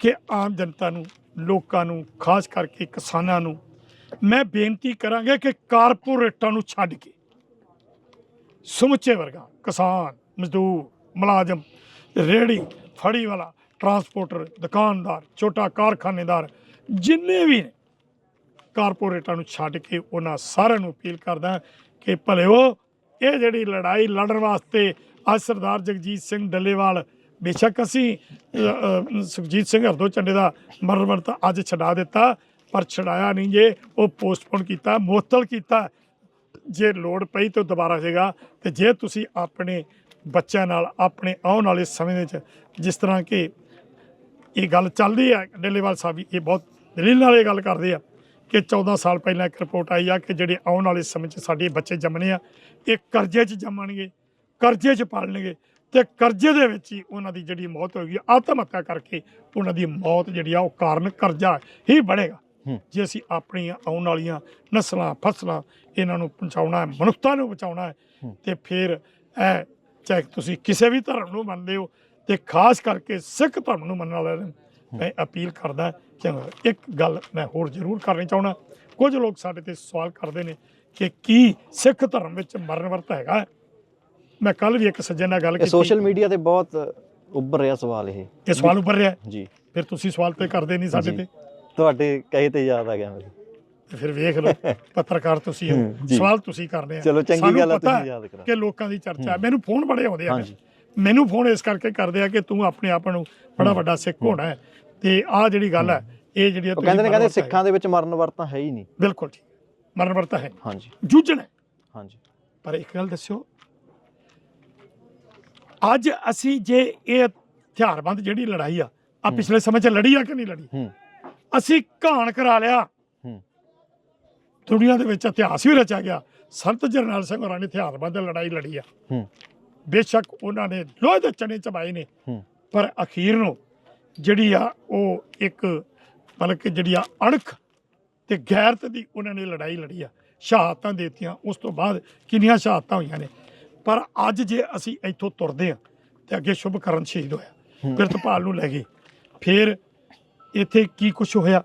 ਕਿ ਆਮ ਜਨਤਾ ਨੂੰ ਲੋਕਾਂ ਨੂੰ ਖਾਸ ਕਰਕੇ ਕਿਸਾਨਾਂ ਨੂੰ ਮੈਂ ਬੇਨਤੀ ਕਰਾਂਗਾ ਕਿ ਕਾਰਪੋਰੇਟਾਂ ਨੂੰ ਛੱਡ ਕੇ ਸਮੁੱਚੇ ਵਰਗਾ ਕਿਸਾਨ ਮਜ਼ਦੂਰ ਮੁਲਾਜ਼ਮ ਰੇੜੀ ਫੜੀ ਵਾਲਾ ਟਰਾਂਸਪੋਰਟਰ ਦੁਕਾਨਦਾਰ ਛੋਟਾ ਕਾਰਖਾਨੇਦਾਰ ਜਿੰਨੇ ਵੀ ਨੇ ਕਾਰਪੋਰੇਟਾਂ ਨੂੰ ਛੱਡ ਕੇ ਉਹਨਾਂ ਸਾਰਿਆਂ ਨੂੰ ਅਪੀਲ ਕਰਦਾ ਕਿ ਭਲਿਓ ਇਹ ਜਿਹੜੀ ਲੜਾਈ ਲੜਨ ਵਾਸਤੇ ਅੱਜ ਸਰਦਾਰ ਜਗਜੀਤ ਸਿੰਘ ਡੱਲੇਵਾਲ ਬੇਸ਼ੱਕ ਅਸੀਂ ਸੁਖਜੀਤ ਸਿੰਘ ਹਰਦੋ ਚੰਡੇ ਦਾ ਮਰਨ ਵਰਤ ਅੱਜ ਛਡਾ ਦਿੱਤਾ, ਪਰ ਛਡਾਇਆ ਨਹੀਂ ਜੇ, ਉਹ ਪੋਸਟਪੋਨ ਕੀਤਾ, ਮੁਅੱਤਲ ਕੀਤਾ। ਜੇ ਲੋੜ ਪਈ ਤਾਂ ਦੁਬਾਰਾ ਜਾਏਗਾ ਤੇ ਜੇ ਤੁਸੀਂ ਆਪਣੇ ਬੱਚਿਆਂ ਨਾਲ, ਆਪਣੇ ਆਉਣ ਵਾਲੇ ਸਮੇਂ ਵਿੱਚ ਜਿਸ ਤਰ੍ਹਾਂ ਕਿ ਇਹ ਗੱਲ ਚੱਲਦੀ ਹੈ, ਡੱਲੇਵਾਲ ਸਾਹਿਬ ਵੀ ਇਹ ਬਹੁਤ ਦਲੀਲ ਨਾਲ ਇਹ ਗੱਲ ਕਰਦੇ ਆ। ਕਿ 14 ਸਾਲ ਪਹਿਲਾਂ ਇੱਕ ਰਿਪੋਰਟ ਆਈ ਆ ਕਿ ਜਿਹੜੇ ਆਉਣ ਵਾਲੇ ਸਮੇਂ 'ਚ ਸਾਡੇ ਬੱਚੇ ਜੰਮਣੇ ਆ ਇਹ ਕਰਜ਼ੇ 'ਚ ਜੰਮਣਗੇ ਕਰਜ਼ੇ 'ਚ ਪਾਲਣਗੇ ਤੇ ਕਰਜ਼ੇ ਦੇ ਵਿੱਚ ਹੀ ਉਹਨਾਂ ਦੀ ਜਿਹੜੀ ਮੌਤ ਹੋਏਗੀ ਆਤਮ ਹੱਤਿਆ ਕਰਕੇ ਉਹਨਾਂ ਦੀ ਮੌਤ ਜਿਹੜੀ ਆ ਉਹ ਕਾਰਨ ਕਰਜ਼ਾ ਹੀ ਬਣੇਗਾ। ਜੇ ਅਸੀਂ ਆਪਣੀਆਂ ਆਉਣ ਵਾਲੀਆਂ ਨਸਲਾਂ ਫਸਲਾਂ ਇਹਨਾਂ ਨੂੰ ਪਹੁੰਚਾਉਣਾ ਹੈ ਮਨੁੱਖਤਾ ਨੂੰ ਬਚਾਉਣਾ ਹੈ। ਤੇ ਫਿਰ ਇਹ ਚਾਹੇ ਤੁਸੀਂ ਕਿਸੇ ਵੀ ਧਰਮ ਨੂੰ ਮੰਨਦੇ ਹੋ ਤੇ ਖਾਸ ਕਰਕੇ ਸਿੱਖ ਧਰਮ ਨੂੰ ਮੰਨਣ ਵਾਲਿਆਂ ਨੂੰ ਮੈਂ ਅਪੀਲ ਕਰਦਾ ਕਿ ਇੱਕ ਗੱਲ ਮੈਂ ਹੋਰ ਜ਼ਰੂਰ ਕਰਨੀ ਚਾਹੁੰਦਾ। ਕੁਝ ਲੋਕ ਸਾਡੇ ਤੇ ਸਵਾਲ ਕਰਦੇ ਨੇ ਕਿ ਕੀ ਸਿੱਖ ਧਰਮ ਵਿੱਚ ਮਰਨ ਵਰਤ ਹੈਗਾ? ਮੈਂ ਕੱਲ ਵੀ ਇੱਕ ਸੱਜਣ ਨਾਲ ਗੱਲ ਕੀਤੀ। ਸੋਸ਼ਲ ਮੀਡੀਆ ਤੇ ਬਹੁਤ ਉੱਭਰ ਰਿਹਾ ਸਵਾਲ ਇਹ। ਇਹ ਸਵਾਲ ਉੱਭਰ ਰਿਹਾ। ਜੀ। ਫਿਰ ਤੁਸੀਂ ਸਵਾਲ ਤੇ ਕਰਦੇ ਨਹੀਂ ਸਾਡੇ। ਤੇ? ਤੁਹਾਡੇ ਕਹੇ ਤੇ ਯਾਦ ਆ ਗਿਆ ਮੈਨੂੰ ਤੇ ਫਿਰ ਵੇਖ ਲਓ ਪੱਤਰਕਾਰ ਤੁਸੀਂ ਹੋ। ਸਵਾਲ ਤੁਸੀਂ ਕਰਦੇ ਆ। ਚਲੋ ਚੰਗੀ ਗੱਲ ਆ ਤੁਸੀਂ ਯਾਦ ਕਰਾ ਕਿ ਲੋਕਾਂ ਦੀ ਚਰਚਾ। ਮੈਨੂੰ ਫੋਨ ਬੜੇ ਆਉਂਦੇ ਆ। ਮੈਨੂੰ ਫੋਨ ਇਸ ਕਰਕੇ ਕਰਦੇ ਆ ਕਿ ਤੂੰ ਆਪਣੇ ਆਪ ਨੂੰ ਬੜਾ। ਵੱਡਾ ਸਿੱਖ ਹੋਣਾ ਹੈ। ਤੇ ਆਹ ਜਿਹੜੀ ਗੱਲ ਹੈ ਇਹ ਜਿਹੜੀ ਉਹ ਕਹਿੰਦੇ ਨੇ ਕਹਿੰਦੇ ਸਿੱਖਾਂ ਦੇ ਵਿੱਚ ਮਰਨ ਵਰਤਾਂ ਹੈ ਹੀ ਨਹੀਂ। ਬਿਲਕੁਲ ਠੀਕ ਮਰਨ ਵਰਤਾ ਹੈ ਹਾਂਜੀ। ਜੂਝਣਾ ਹੈ। ਹਾਂਜੀ। ਪਰ ਇੱਕ ਗੱਲ ਦੱਸਿਓ ਅੱਜ ਅਸੀਂ ਜੇ ਇਹ ਹਥਿਆਰਬੰਦ ਜਿਹੜੀ ਲੜਾਈ ਆ ਆ। ਪਿਛਲੇ ਸਮੇਂ 'ਚ ਲੜੀ ਆ ਕਿ ਨਹੀਂ ਲੜੀ? ਹੂੰ। ਅਸੀਂ ਘਾਣ ਕਰਾ ਲਿਆ। ਹੂੰ। ਦੁਨੀਆ ਦੇ ਵਿੱਚ ਇਤਿਹਾਸ ਵੀ ਰਚਿਆ ਗਿਆ। ਸੰਤ ਜਰਨੈਲ ਸਿੰਘ ਹੋਰਾਂ ਨੇ ਹਥਿਆਰਬੰਦ ਲੜਾਈ ਲੜੀ ਆ। ਹੂੰ। ਬੇਸ਼ੱਕ ਉਹਨਾਂ ਨੇ ਲੋਹੇ ਦੇ ਚਣੇ ਚਬਾਏ ਨੇ। ਹੂੰ। ਪਰ ਅਖੀਰ ਨੂੰ ਜਿਹੜੀ ਆ ਉਹ ਇੱਕ ਮਤਲਬ ਕਿ ਜਿਹੜੀ ਆ ਅਣਖ ਤੇ ਗੈਰਤ ਦੀ ਉਹਨਾਂ ਨੇ ਲੜਾਈ ਲੜੀ ਆ ਸ਼ਹਾਦਤਾਂ ਦੇਤੀਆਂ ਉਸ ਤੋਂ ਬਾਅਦ ਕਿੰਨੀਆਂ ਸ਼ਹਾਦਤਾਂ ਹੋਈਆਂ ਨੇ। ਪਰ ਅੱਜ ਜੇ ਅਸੀਂ ਇੱਥੋਂ ਤੁਰਦੇ ਆ ਤੇ ਅੱਗੇ ਸ਼ੁਭ ਕਰਨ ਸ਼ਹੀਦ ਹੋਇਆ ਹੂੰ। ਪਿਰਤਪਾਲ ਨੂੰ ਲੈ ਗਏ। ਫਿਰ ਇੱਥੇ ਕੀ ਕੁਝ ਹੋਇਆ।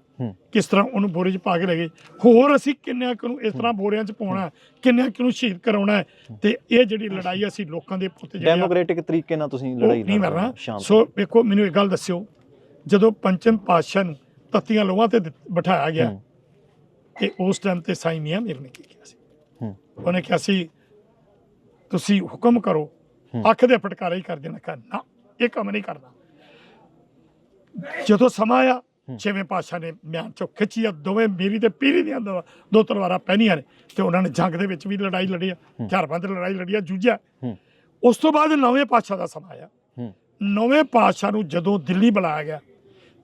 ਕਿਸ ਤਰ੍ਹਾਂ ਉਹਨੂੰ ਬੋਰੇ 'ਚ ਪਾ ਕੇ ਲੈ ਗਏ? ਹੋਰ ਅਸੀਂ ਕਿੰਨਿਆਂ ਕੁ ਨੂੰ ਇਸ ਤਰ੍ਹਾਂ ਬੋਰਿਆਂ 'ਚ ਪਾਉਣਾ ਕਿੰਨਿਆਂ ਕੁ ਨੂੰ ਸ਼ਹੀਦ ਕਰਾਉਣਾ ਤੇ ਇਹ ਜਿਹੜੀ ਲੜਾਈ ਅਸੀਂ ਲੋਕਾਂ ਦੇ ਪੁੱਤ ਜਿਹੜੀ ਡੈਮੋਕ੍ਰੈਟਿਕ ਤਰੀਕੇ ਨਾਲ ਤੁਸੀਂ ਲੜਾਈ ਨਹੀਂ ਮਰਨਾ। ਸੋ ਵੇਖੋ ਮੈਨੂੰ ਇੱਕ ਗੱਲ ਦੱਸਿਓ। ਜਦੋਂ ਪੰਚਮ ਪਾਤਸ਼ਾਹ ਨੂੰ ਤੱਤੀਆਂ ਲੋਹਾਂ ਤੇ ਦਿੱਤ- ਬਿਠਾਇਆ ਗਿਆ ਹੂੰ, ਤੇ ਉਸ ਟਾਈਮ ਤੇ ਸਾਈਂ ਮੀਆਂ ਮੀਰ ਨੇ ਕੀ ਕਿਹਾ ਸੀ ਹੂੰ। ਉਹਨੇ ਕਿਹਾ ਸੀ ਤੁਸੀਂ ਹੁਕਮ ਕਰੋ ਹੂੰ। ਅੱਖ ਦੇ ਫਟਕਾਰੇ ਹੀ ਕਰ ਦੇਣਾ ਕਰ ਨਾ ਇਹ ਕੰਮ ਨਹੀਂ ਕਰਨਾ ਜਦੋਂ ਸਮਾਂ ਆਇਆ ਹੂੰ। ਛੇਵੇਂ ਪਾਤਸ਼ਾਹ ਨੇ ਮਿਆਨ ਚੋਂ ਖਿੱਚੀ ਆ ਦੋਵੇਂ ਮੇਰੀ ਤੇ ਪੀਰੀ ਦੀਆਂ ਦੋ ਦੋ ਤਲਵਾਰਾਂ ਪਹਿਨੀਆਂ ਨੇ ਤੇ ਉਹਨਾਂ ਨੇ ਜੰਗ ਦੇ ਵਿੱਚ ਵੀ ਲੜਾਈ ਲੜੀ ਆ ਹੂੰ। ਹਥਿਆਰਬੰਦ ਲੜਾਈ ਲੜੀ ਆ ਜੂਝਿਆ ਹੂੰ। ਉਸ ਤੋਂ ਬਾਅਦ ਨਵੇਂ ਪਾਤਸ਼ਾਹ ਦਾ ਸਮਾਂ ਆਇਆ ਹੂੰ। ਨਵੇਂ ਪਾਤਸ਼ਾਹ ਨੂੰ ਜਦੋਂ ਦਿੱਲੀ ਬੁਲਾਇਆ ਗਿਆ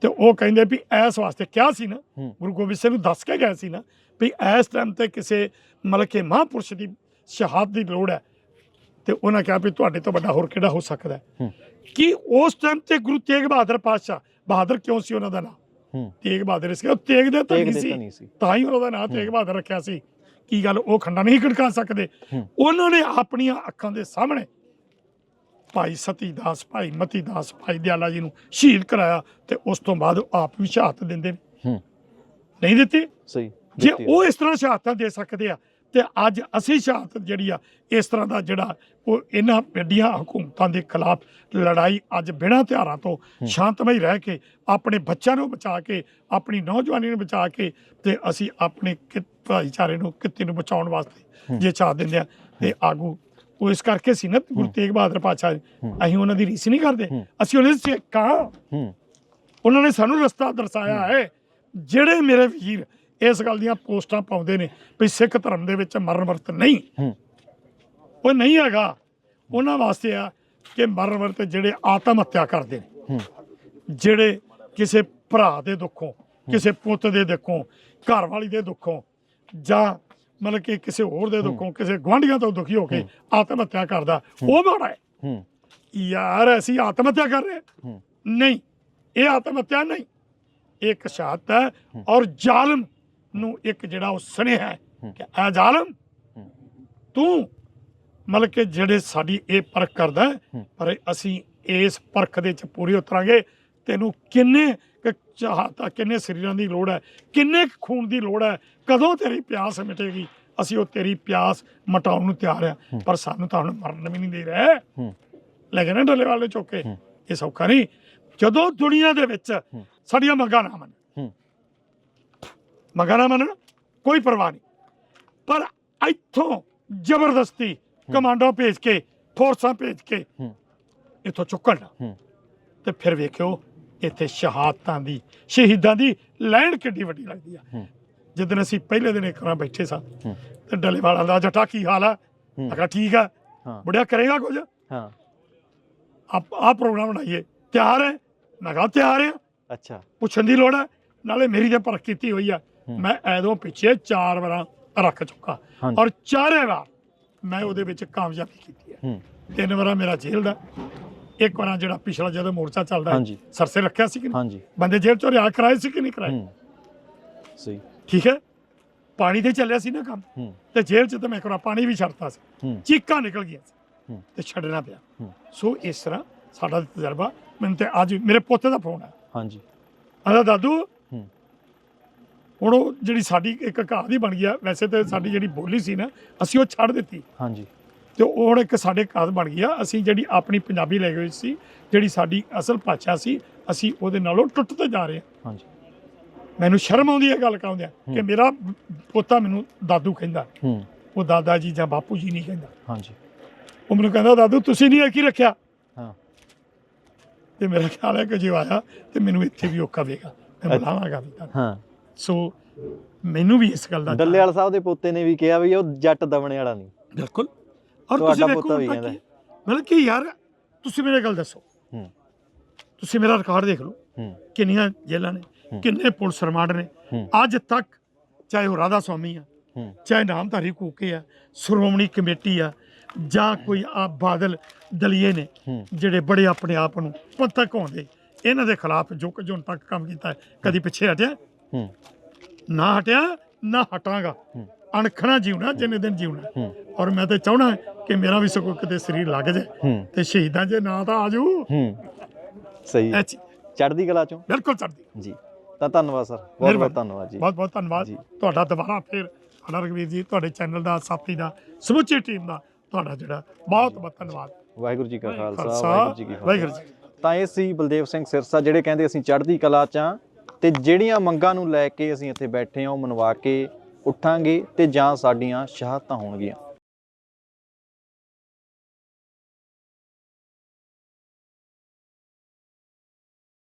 ਤੇ ਉਹ ਕਹਿੰਦੇ ਵੀ ਐਸ ਵਾਸਤੇ ਕਿਹਾ ਸੀ ਨਾ। ਗੁਰੂ ਗੋਬਿੰਦ ਸਿੰਘ ਨੂੰ ਦੱਸ ਕੇ ਗਏ ਸੀ ਨਾ ਵੀ ਇਸ ਟਾਈਮ ਤੇ ਕਿਸੇ ਮਤਲਬ ਕਿ ਮਹਾਂਪੁਰਸ਼ ਦੀ ਸ਼ਹਾਦਤ ਦੀ ਲੋੜ ਹੈ। ਤੇ ਉਹਨਾਂ ਕਿਹਾ ਵੀ ਤੁਹਾਡੇ ਤੋਂ ਵੱਡਾ ਹੋਰ ਕਿਹੜਾ ਹੋ ਸਕਦਾ। ਕਿ ਉਸ ਟਾਈਮ ਤੇ ਗੁਰੂ ਤੇਗ ਬਹਾਦਰ ਪਾਤਸ਼ਾਹ ਬਹਾਦਰ ਕਿਉਂ ਸੀ ਉਹਨਾਂ ਦਾ ਨਾਮ? ਤੇਗ ਬਹਾਦਰ ਸੀ ਉਹ ਤੇਗ ਦੇ ਧਨੀ ਦੇ ਸੀ। ਤਾਂ ਹੀ ਉਹਦਾ ਨਾਮ ਤੇਗ ਬਹਾਦਰ ਰੱਖਿਆ ਸੀ। ਕੀ ਗੱਲ ਉਹ ਖੰਡਾ ਨਹੀਂ ਖੜਕਾ ਸਕਦੇ। ਉਹਨਾਂ ਨੇ ਆਪਣੀਆਂ ਅੱਖਾਂ ਦੇ ਸਾਹਮਣੇ ਭਾਈ ਸਤੀ ਦਾਸ ਭਾਈ ਮਤੀ ਦਾਸ ਭਾਈ ਦਿਆਲਾ ਜੀ ਨੂੰ ਸ਼ਹੀਦ ਕਰਾਇਆ ਤੇ ਉਸ ਤੋਂ ਬਾਅਦ ਉਹ ਆਪ ਵੀ ਸ਼ਹਾਦਤ ਦਿੰਦੇ ਨੇ ਹੂੰ ਨਹੀਂ ਦਿੱਤੀ ਸਹੀ ਜੇ ਦਿੱਤੀ। ਉਹ ਇਸ ਤਰ੍ਹਾਂ ਸ਼ਹਾਦਤਾਂ ਦੇ ਸਕਦੇ ਆ ਤੇ ਅੱਜ ਅਸੀਂ ਸ਼ਹਾਦਤ ਜਿਹੜੀ ਆ ਇਸ ਤਰ੍ਹਾਂ ਦਾ ਜਿਹੜਾ ਉਹ ਇਹਨਾਂ ਵੱਡੀਆਂ ਹਕੂਮਤਾਂ ਦੇ ਖਿਲਾਫ ਲੜਾਈ ਅੱਜ ਬਿਨਾਂ ਹਥਿਆਰਾਂ ਤੋਂ। ਸ਼ਾਂਤਮਈ ਰਹਿ ਕੇ ਆਪਣੇ ਬੱਚਿਆਂ ਨੂੰ ਬਚਾ ਕੇ ਆਪਣੀ ਨੌਜਵਾਨੀ ਨੂੰ ਬਚਾ ਕੇ ਤੇ ਅਸੀਂ ਆਪਣੇ ਕਿ- ਭਾਈਚਾਰੇ ਨੂੰ ਕਿੱਤੇ ਨੂੰ ਬਚਾਉਣ ਵਾਸਤੇ। ਜੇ ਚਾਹ ਦਿੰਦੇ ਆ ਤੇ ਆਗੂ ਉਹ ਇਸ ਕਰਕੇ ਸੀ ਨਾ ਗੁਰੂ। ਤੇਗ ਬਹਾਦਰ ਪਾਤਸ਼ਾਹ ਹੂੰ। ਅਸੀਂ ਉਹਨਾਂ ਦੀ ਰੀਸ ਨਹੀਂ ਕਰਦੇ। ਅਸੀਂ ਉਹਨਾਂ ਦੇ ਕਹਾ ਹੂੰ। ਉਹਨਾਂ ਨੇ ਸਾਨੂੰ ਰਸਤਾ ਦਰਸਾਇਆ ਹੈ। ਜਿਹੜੇ ਮੇਰੇ ਵੀਰ ਇਸ ਗੱਲ ਦੀਆਂ ਪੋਸਟਾਂ ਪਾਉਂਦੇ ਨੇ ਵੀ ਸਿੱਖ ਧਰਮ ਦੇ ਵਿੱਚ ਮਰਨ ਵਰਤ ਨਹੀਂ। ਹੂੰ। ਉਹ ਨਹੀਂ ਹੈਗਾ। ਉਹਨਾਂ ਵਾਸਤੇ ਆ ਕਿ ਮਰਨ ਵਰਤ ਜਿਹੜੇ ਆਤਮ ਹੱਤਿਆ ਕਰਦੇ ਨੇ। ਜਿਹੜੇ ਕਿਸੇ ਭਰਾ ਦੇ ਦੁੱਖੋਂ ਕਿਸੇ ਪੁੱਤ ਦੇ ਦੁੱਖੋਂ ਘਰ ਵਾਲੀ ਦੇ ਦੁੱਖੋਂ ਜਾਂ ਮਤਲਬ ਕਿ ਕਿਸੇ ਹੋਰ ਦੇ ਦੁੱਖੋਂ ਕਿਸੇ ਗੁਆਂਢੀਆਂ ਤੋਂ ਦੁਖੀ ਹੋ ਕੇ। ਆਤਮ ਹੱਤਿਆ ਕਰਦਾ ਉਹ ਮਾੜਾ ਹੈ ਹੂੰ ਯਾਰ ਅਸੀਂ ਆਤਮ ਹੱਤਿਆ ਕਰ ਰਹੇ। ਨਹੀਂ ਇਹ ਆਤਮ ਹੱਤਿਆ ਨਹੀਂ ਇਹ ਇੱਕ ਸ਼ਹਾਦਤ ਹੈ ਔਰ ਜ਼ਾਲਮ ਨੂੰ ਇੱਕ ਜਿਹੜਾ ਉਹ ਸੁਨੇਹਾ ਹੈ। ਕਿ ਐ ਜ਼ਾਲਮ। ਤੂੰ ਮਤਲਬ ਕਿ ਜਿਹੜੇ ਸਾਡੀ ਇਹ ਪਰਖ ਕਰਦਾ। ਪਰ ਅਸੀਂ ਇਸ ਪਰਖ ਦੇ ਚ ਪੂਰੇ ਉਤਰਾਂਗੇ ਤੈਨੂੰ ਕਿੰਨੇ ਕੁ ਚਾਹਤਾ ਕਿੰਨੇ ਸਰੀਰਾਂ ਦੀ ਲੋੜ ਹੈ ਕਿੰਨੇ ਖੂਨ ਦੀ ਲੋੜ ਹੈ ਕਦੋਂ ਤੇਰੀ ਪਿਆਸ ਮਿਟੇਗੀ ਅਸੀਂ ਉਹ ਤੇਰੀ ਪਿਆਸ ਮਟਾਉਣ ਨੂੰ ਤਿਆਰ ਆ। ਪਰ ਸਾਨੂੰ ਤਾਂ ਹੁਣ ਮਰਨ ਵੀ ਨਹੀਂ ਦੇ ਰਿਹਾ ਹੂੰ ਲੈ ਗਏ ਨਾ ਡੱਲੇ ਵਾਲੇ ਚੁੱਕ। ਇਹ ਸੌਖਾ ਨਹੀਂ ਜਦੋਂ ਦੁਨੀਆ ਦੇ ਵਿੱਚ। ਸਾਡੀਆਂ ਮੰਗਾਂ ਨਾ ਮੰਨਣ ਹੂੰ। ਮੰਗਾਂ ਨਾ ਮੰਨਣ ਕੋਈ ਪਰਵਾਹ ਨਹੀਂ ਪਰ ਇੱਥੋਂ ਜ਼ਬਰਦਸਤੀ ਕਮਾਂਡੋ ਭੇਜ ਕੇ ਫੋਰਸਾਂ ਭੇਜ ਕੇ। ਇੱਥੋਂ ਚੁੱਕਣ। ਤੇ ਫਿਰ ਵੇਖਿਓ ਇੱਥੇ ਸ਼ਹਾਦਤਾਂ ਦੀ ਸ਼ਹੀਦਾਂ ਦੀ ਲਾਈਨ ਕਿੱਡੀ ਵੱਡੀ ਲੱਗਦੀ ਆ। ਹੂੰ। ਜਿੱਦਣ ਅਸੀਂ ਪਹਿਲੇ ਦਿਨ ਇੱਕ ਬੈਠੇ ਸਾਂ। ਤੇ ਡੱਲੇਵਾਲਾ ਦਾ ਜੱਟਾ ਕੀ ਹਾਲ ਆ? ਕਿਹਾ ਠੀਕ ਆ। ਬੁੜਿਆ ਕਰੇਗਾ ਕੁਝ? ਹਾਂ। ਆਪ ਆ ਪ੍ਰੋਗਰਾਮ ਬਣਾਈਏ। ਤਿਆਰ ਹੈ? ਮੈਂ ਕਿਹਾ ਤਿਆਰ ਆ ਅੱਛਾ। ਪੁੱਛਣ ਦੀ ਲੋੜ ਹੈ ਨਾਲੇ ਮੇਰੀ ਤੇ ਪਰਖ ਕੀਤੀ ਹੋਈ ਆ। ਮੈਂ ਐਦੋਂ ਪਿੱਛੇ ਚਾਰ ਵਾਰਾਂ ਰੱਖ ਚੁੱਕਾ। ਔਰ ਚਾਰੇ ਵਾਰ ਮੈਂ ਉਹਦੇ ਵਿੱਚ ਕਾਮਯਾਬੀ ਕੀਤੀ ਹੂੰ। ਤਿੰਨ ਵਾਰਾਂ ਮੇਰਾ ਜੇਲ੍ਹ ਦਾ। ਇੱਕ ਵਾਰਾਂ ਜਿਹੜਾ ਪਿਛਲਾ ਜਦੋਂ ਮੋਰਚਾ ਚੱਲਦਾ ਹਾਂਜੀ। ਸਰਸੇ ਰੱਖਿਆ ਸੀ ਕਿ ਨਹੀਂ? ਹਾਂਜੀ। ਬੰਦੇ ਜੇਲ੍ਹ ਚੋਂ ਰਿਆ ਕਰਾਏ ਸੀ ਕਿ ਨਹੀਂ ਕਰਾਏ? ਹੂੰ। ਸਹੀ। ਠੀਕ ਹੈ? ਪਾਣੀ ਤੇ ਚੱਲਿਆ ਸੀ ਨਾ ਕੰਮ। ਹੂੰ। ਤੇ ਜੇਲ੍ਹ 'ਚ ਤਾਂ ਮੈਂ ਕਰਾ ਪਾਣੀ ਵੀ ਛੱਡਤਾ ਸੀ। ਹੂੰ। ਚੀਕਾਂ ਨਿਕਲ ਗਈਆਂ ਸੀ। ਹੂੰ। ਤੇ ਛੱਡਣਾ ਪਿਆ। ਹੂੰ। ਸੋ ਇਸ ਤਰ੍ਹਾਂ ਸਾਡਾ ਤਜਰਬਾ ਮੈਨੂੰ ਤੇ ਅੱਜ ਮੇਰੇ ਪੋਤੇ ਦਾ ਫੋਨ ਹੈ ਹਾਂਜੀ। ਆਂਦਾ ਦਾਦੂ ਹੂੰ। ਹੁਣ ਉਹ ਜਿਹੜੀ ਸਾਡੀ ਇੱਕ ਕਹਾਵਤ ਬਣ ਗਿਆ ਵੈਸੇ ਤੇ ਸਾਡੀ ਜਿਹੜੀ ਬੋਲੀ ਸੀ ਨਾ ਅਸੀਂ ਉਹ ਛੱਡ ਦਿੱਤੀ। ਹਾਂਜੀ। ਤੇ ਉਹ ਹੁਣ ਇੱਕ ਸਾਡੇ ਕਹਾਵਤ ਬਣ ਗਿਆ। ਅਸੀਂ ਜਿਹੜੀ ਆਪਣੀ ਪੰਜਾਬੀ ਲੈਂਗੁਏਜ ਸੀ ਜਿਹੜੀ ਸਾਡੀ ਅਸਲ ਭਾਸ਼ਾ ਸੀ ਅਸੀਂ ਉਹਦੇ ਨਾਲੋਂ ਟੁੱਟਦੇ ਜਾ ਰਹੇ ਹਾਂ। ਹਾਂਜੀ। ਮੈਨੂੰ ਸ਼ਰਮ ਆਉਂਦੀ ਹੈ ਗੱਲ ਕਹਿੰਦਿਆਂ ਕਿ। ਮੇਰਾ ਪੋਤਾ ਮੈਨੂੰ ਦਾਦੂ ਕਹਿੰਦਾ। ਹੂੰ। ਉਹ ਦਾਦਾ ਜੀ ਜਾਂ ਬਾਪੂ ਜੀ ਨਹੀਂ ਕਹਿੰਦਾ। ਹਾਂਜੀ। ਉਹ ਮੈਨੂੰ ਕਹਿੰਦਾ ਦਾਦੂ ਤੁਸੀਂ ਨਹੀਂ ਕੀ ਰੱਖਿਆ? ਹਾਂ। ਤੇ ਮੇਰਾ ਖਿਆਲ ਹੈ ਕਿ ਜੇ ਆਇਆ ਤੇ ਮੈਨੂੰ ਇੱਥੇ ਵੀ ਔਖਾ ਵੇਗਾ ਮੈਂ ਬੁਲਾਵਾਂਗਾ ਵੀ ਹਾਂ। ਸੋ ਮੈਨੂੰ ਵੀ ਇਸ ਗੱਲ ਦਾ ਡੱਲੇਵਾਲ ਸਾਹਿਬ ਦੇ ਪੋਤੇ ਨੇ ਵੀ ਕਿਹਾ ਵੀ ਉਹ ਜੱਟ ਦਮਣੇ ਵਾਲਾ ਨਹੀਂ। ਬਿਲਕੁਲ। ਔਰ ਤੁਹਾਡਾ ਤੁਸੀਂ ਵੇਖੋ ਤਾਂ ਕਹਿੰਦਾ ਕੀ- ਮਤਲਬ ਕਿ ਯਾਰ ਤੁਸੀਂ ਮੇਰੇ ਗੱਲ ਦੱਸੋ। ਹੂੰ। ਤੁਸੀਂ ਮੇਰਾ ਰਿਕਾਰਡ ਦੇਖ ਲਓ। ਹੂੰ। ਕਿੰਨੀਆਂ ਜੇਲ੍ਹਾਂ ਨੇ। ਕਿੰਨੇ ਪੁਲਿਸ ਰਿਮਾਂਡ ਨੇ। ਹੂੰ। ਅੱਜ ਤੱਕ ਚਾਹੇ ਉਹ ਰਾਧਾ ਸਵਾਮੀ ਆ ਹੂੰ। ਚਾਹੇ ਨਾਮਧਾਰੀ ਕੂਕੇ ਆ ਸ਼੍ਰੋਮਣੀ ਕਮੇਟੀ ਆ ਜਾਂ ਕੋਈ ਆ ਬਾਦਲ ਦਲੀਏ ਨੇ ਹੂੰ। ਜਿਹੜੇ ਬੜੇ ਆਪਣੇ ਆਪ ਨੂੰ ਪੰਥਕ ਹੁੰਦੇ ਇਹਨਾਂ ਦੇ ਖਿਲਾਫ ਜੋ ਕੁਝ ਹੁਣ ਤੱਕ ਕੰਮ ਕੀਤਾ ਹੈ। ਕਦੀ ਪਿੱਛੇ ਹਟਿਆ? ਹੂੰ। ਨਾ ਹਟਿਆ ਨਾ ਹਟਾਂਗਾ। ਹੂੰ। ਅਣਖਣਾ ਜਿਉਣਾ ਜਿੰਨੇ ਦਿਨ ਜਿਉਣਾ। ਔਰ ਮੈਂ ਤੇ ਚਾਹਣਾ ਕਿ ਮੇਰਾ ਵੀ ਸਗੋਂ ਕਿਤੇ ਸਰੀਰ ਲੱਗ ਜਾਏ ਤੇ ਸ਼ਹੀਦਾਂ ਜੇ ਨਾ ਤਾਂ ਆਜੂ ਸਹੀ ਚੜ੍ਹਦੀ ਕਲਾ ਚੋਂ? ਬਿਲਕੁਲ ਚੜਦੀ ਜੀ। ਤਾਂ ਧੰਨਵਾਦ ਸਰ। ਬਹੁਤ। ਬਹੁਤ ਧੰਨਵਾਦ ਜੀ। ਬਹੁਤ ਬਹੁਤ ਧੰਨਵਾਦ। ਤੁਹਾਡਾ ਦੁਬਾਰਾ ਫਿਰ ਸਾਡਾ ਰਗਵੀਰ ਜੀ ਤੁਹਾਡੇ ਚੈਨਲ ਦਾ ਸਾਥੀ ਦਾ ਸਮੁੱਚੀ ਟੀਮ ਦਾ ਤੁਹਾਡਾ ਜਿਹੜਾ ਬਹੁਤ ਬਹੁਤ ਧੰਨਵਾਦ। ਵਾਹਿਗੁਰੂ ਜੀ ਕਾ ਖਾਲਸਾ ਵਾਹਿਗੁਰੂ ਜੀ ਕੀ ਵਾਹਿਗੁਰੂ। ਤਾਂ ਇਹ ਸੀ ਬਲਦੇਵ ਸਿੰਘ ਸਿਰਸਾ ਜਿਹੜੇ ਕਹਿੰਦੇ ਅਸੀਂ ਚੜ੍ਹਦੀ ਕਲਾ ਚ ਤੇ ਜਿਹੜੀਆਂ ਮੰਗਾਂ ਨੂੰ ਲੈ ਕੇ ਅਸੀਂ ਇੱਥੇ ਬੈਠੇ ਹਾਂ ਉਹ ਮਨਵਾ ਕੇ ਉੱਠਾਂਗੇ ਤੇ ਜਾਂ ਸਾਡੀਆਂ ਸ਼ਹਾਦਤਾਂ ਹੋਣਗੀਆਂ।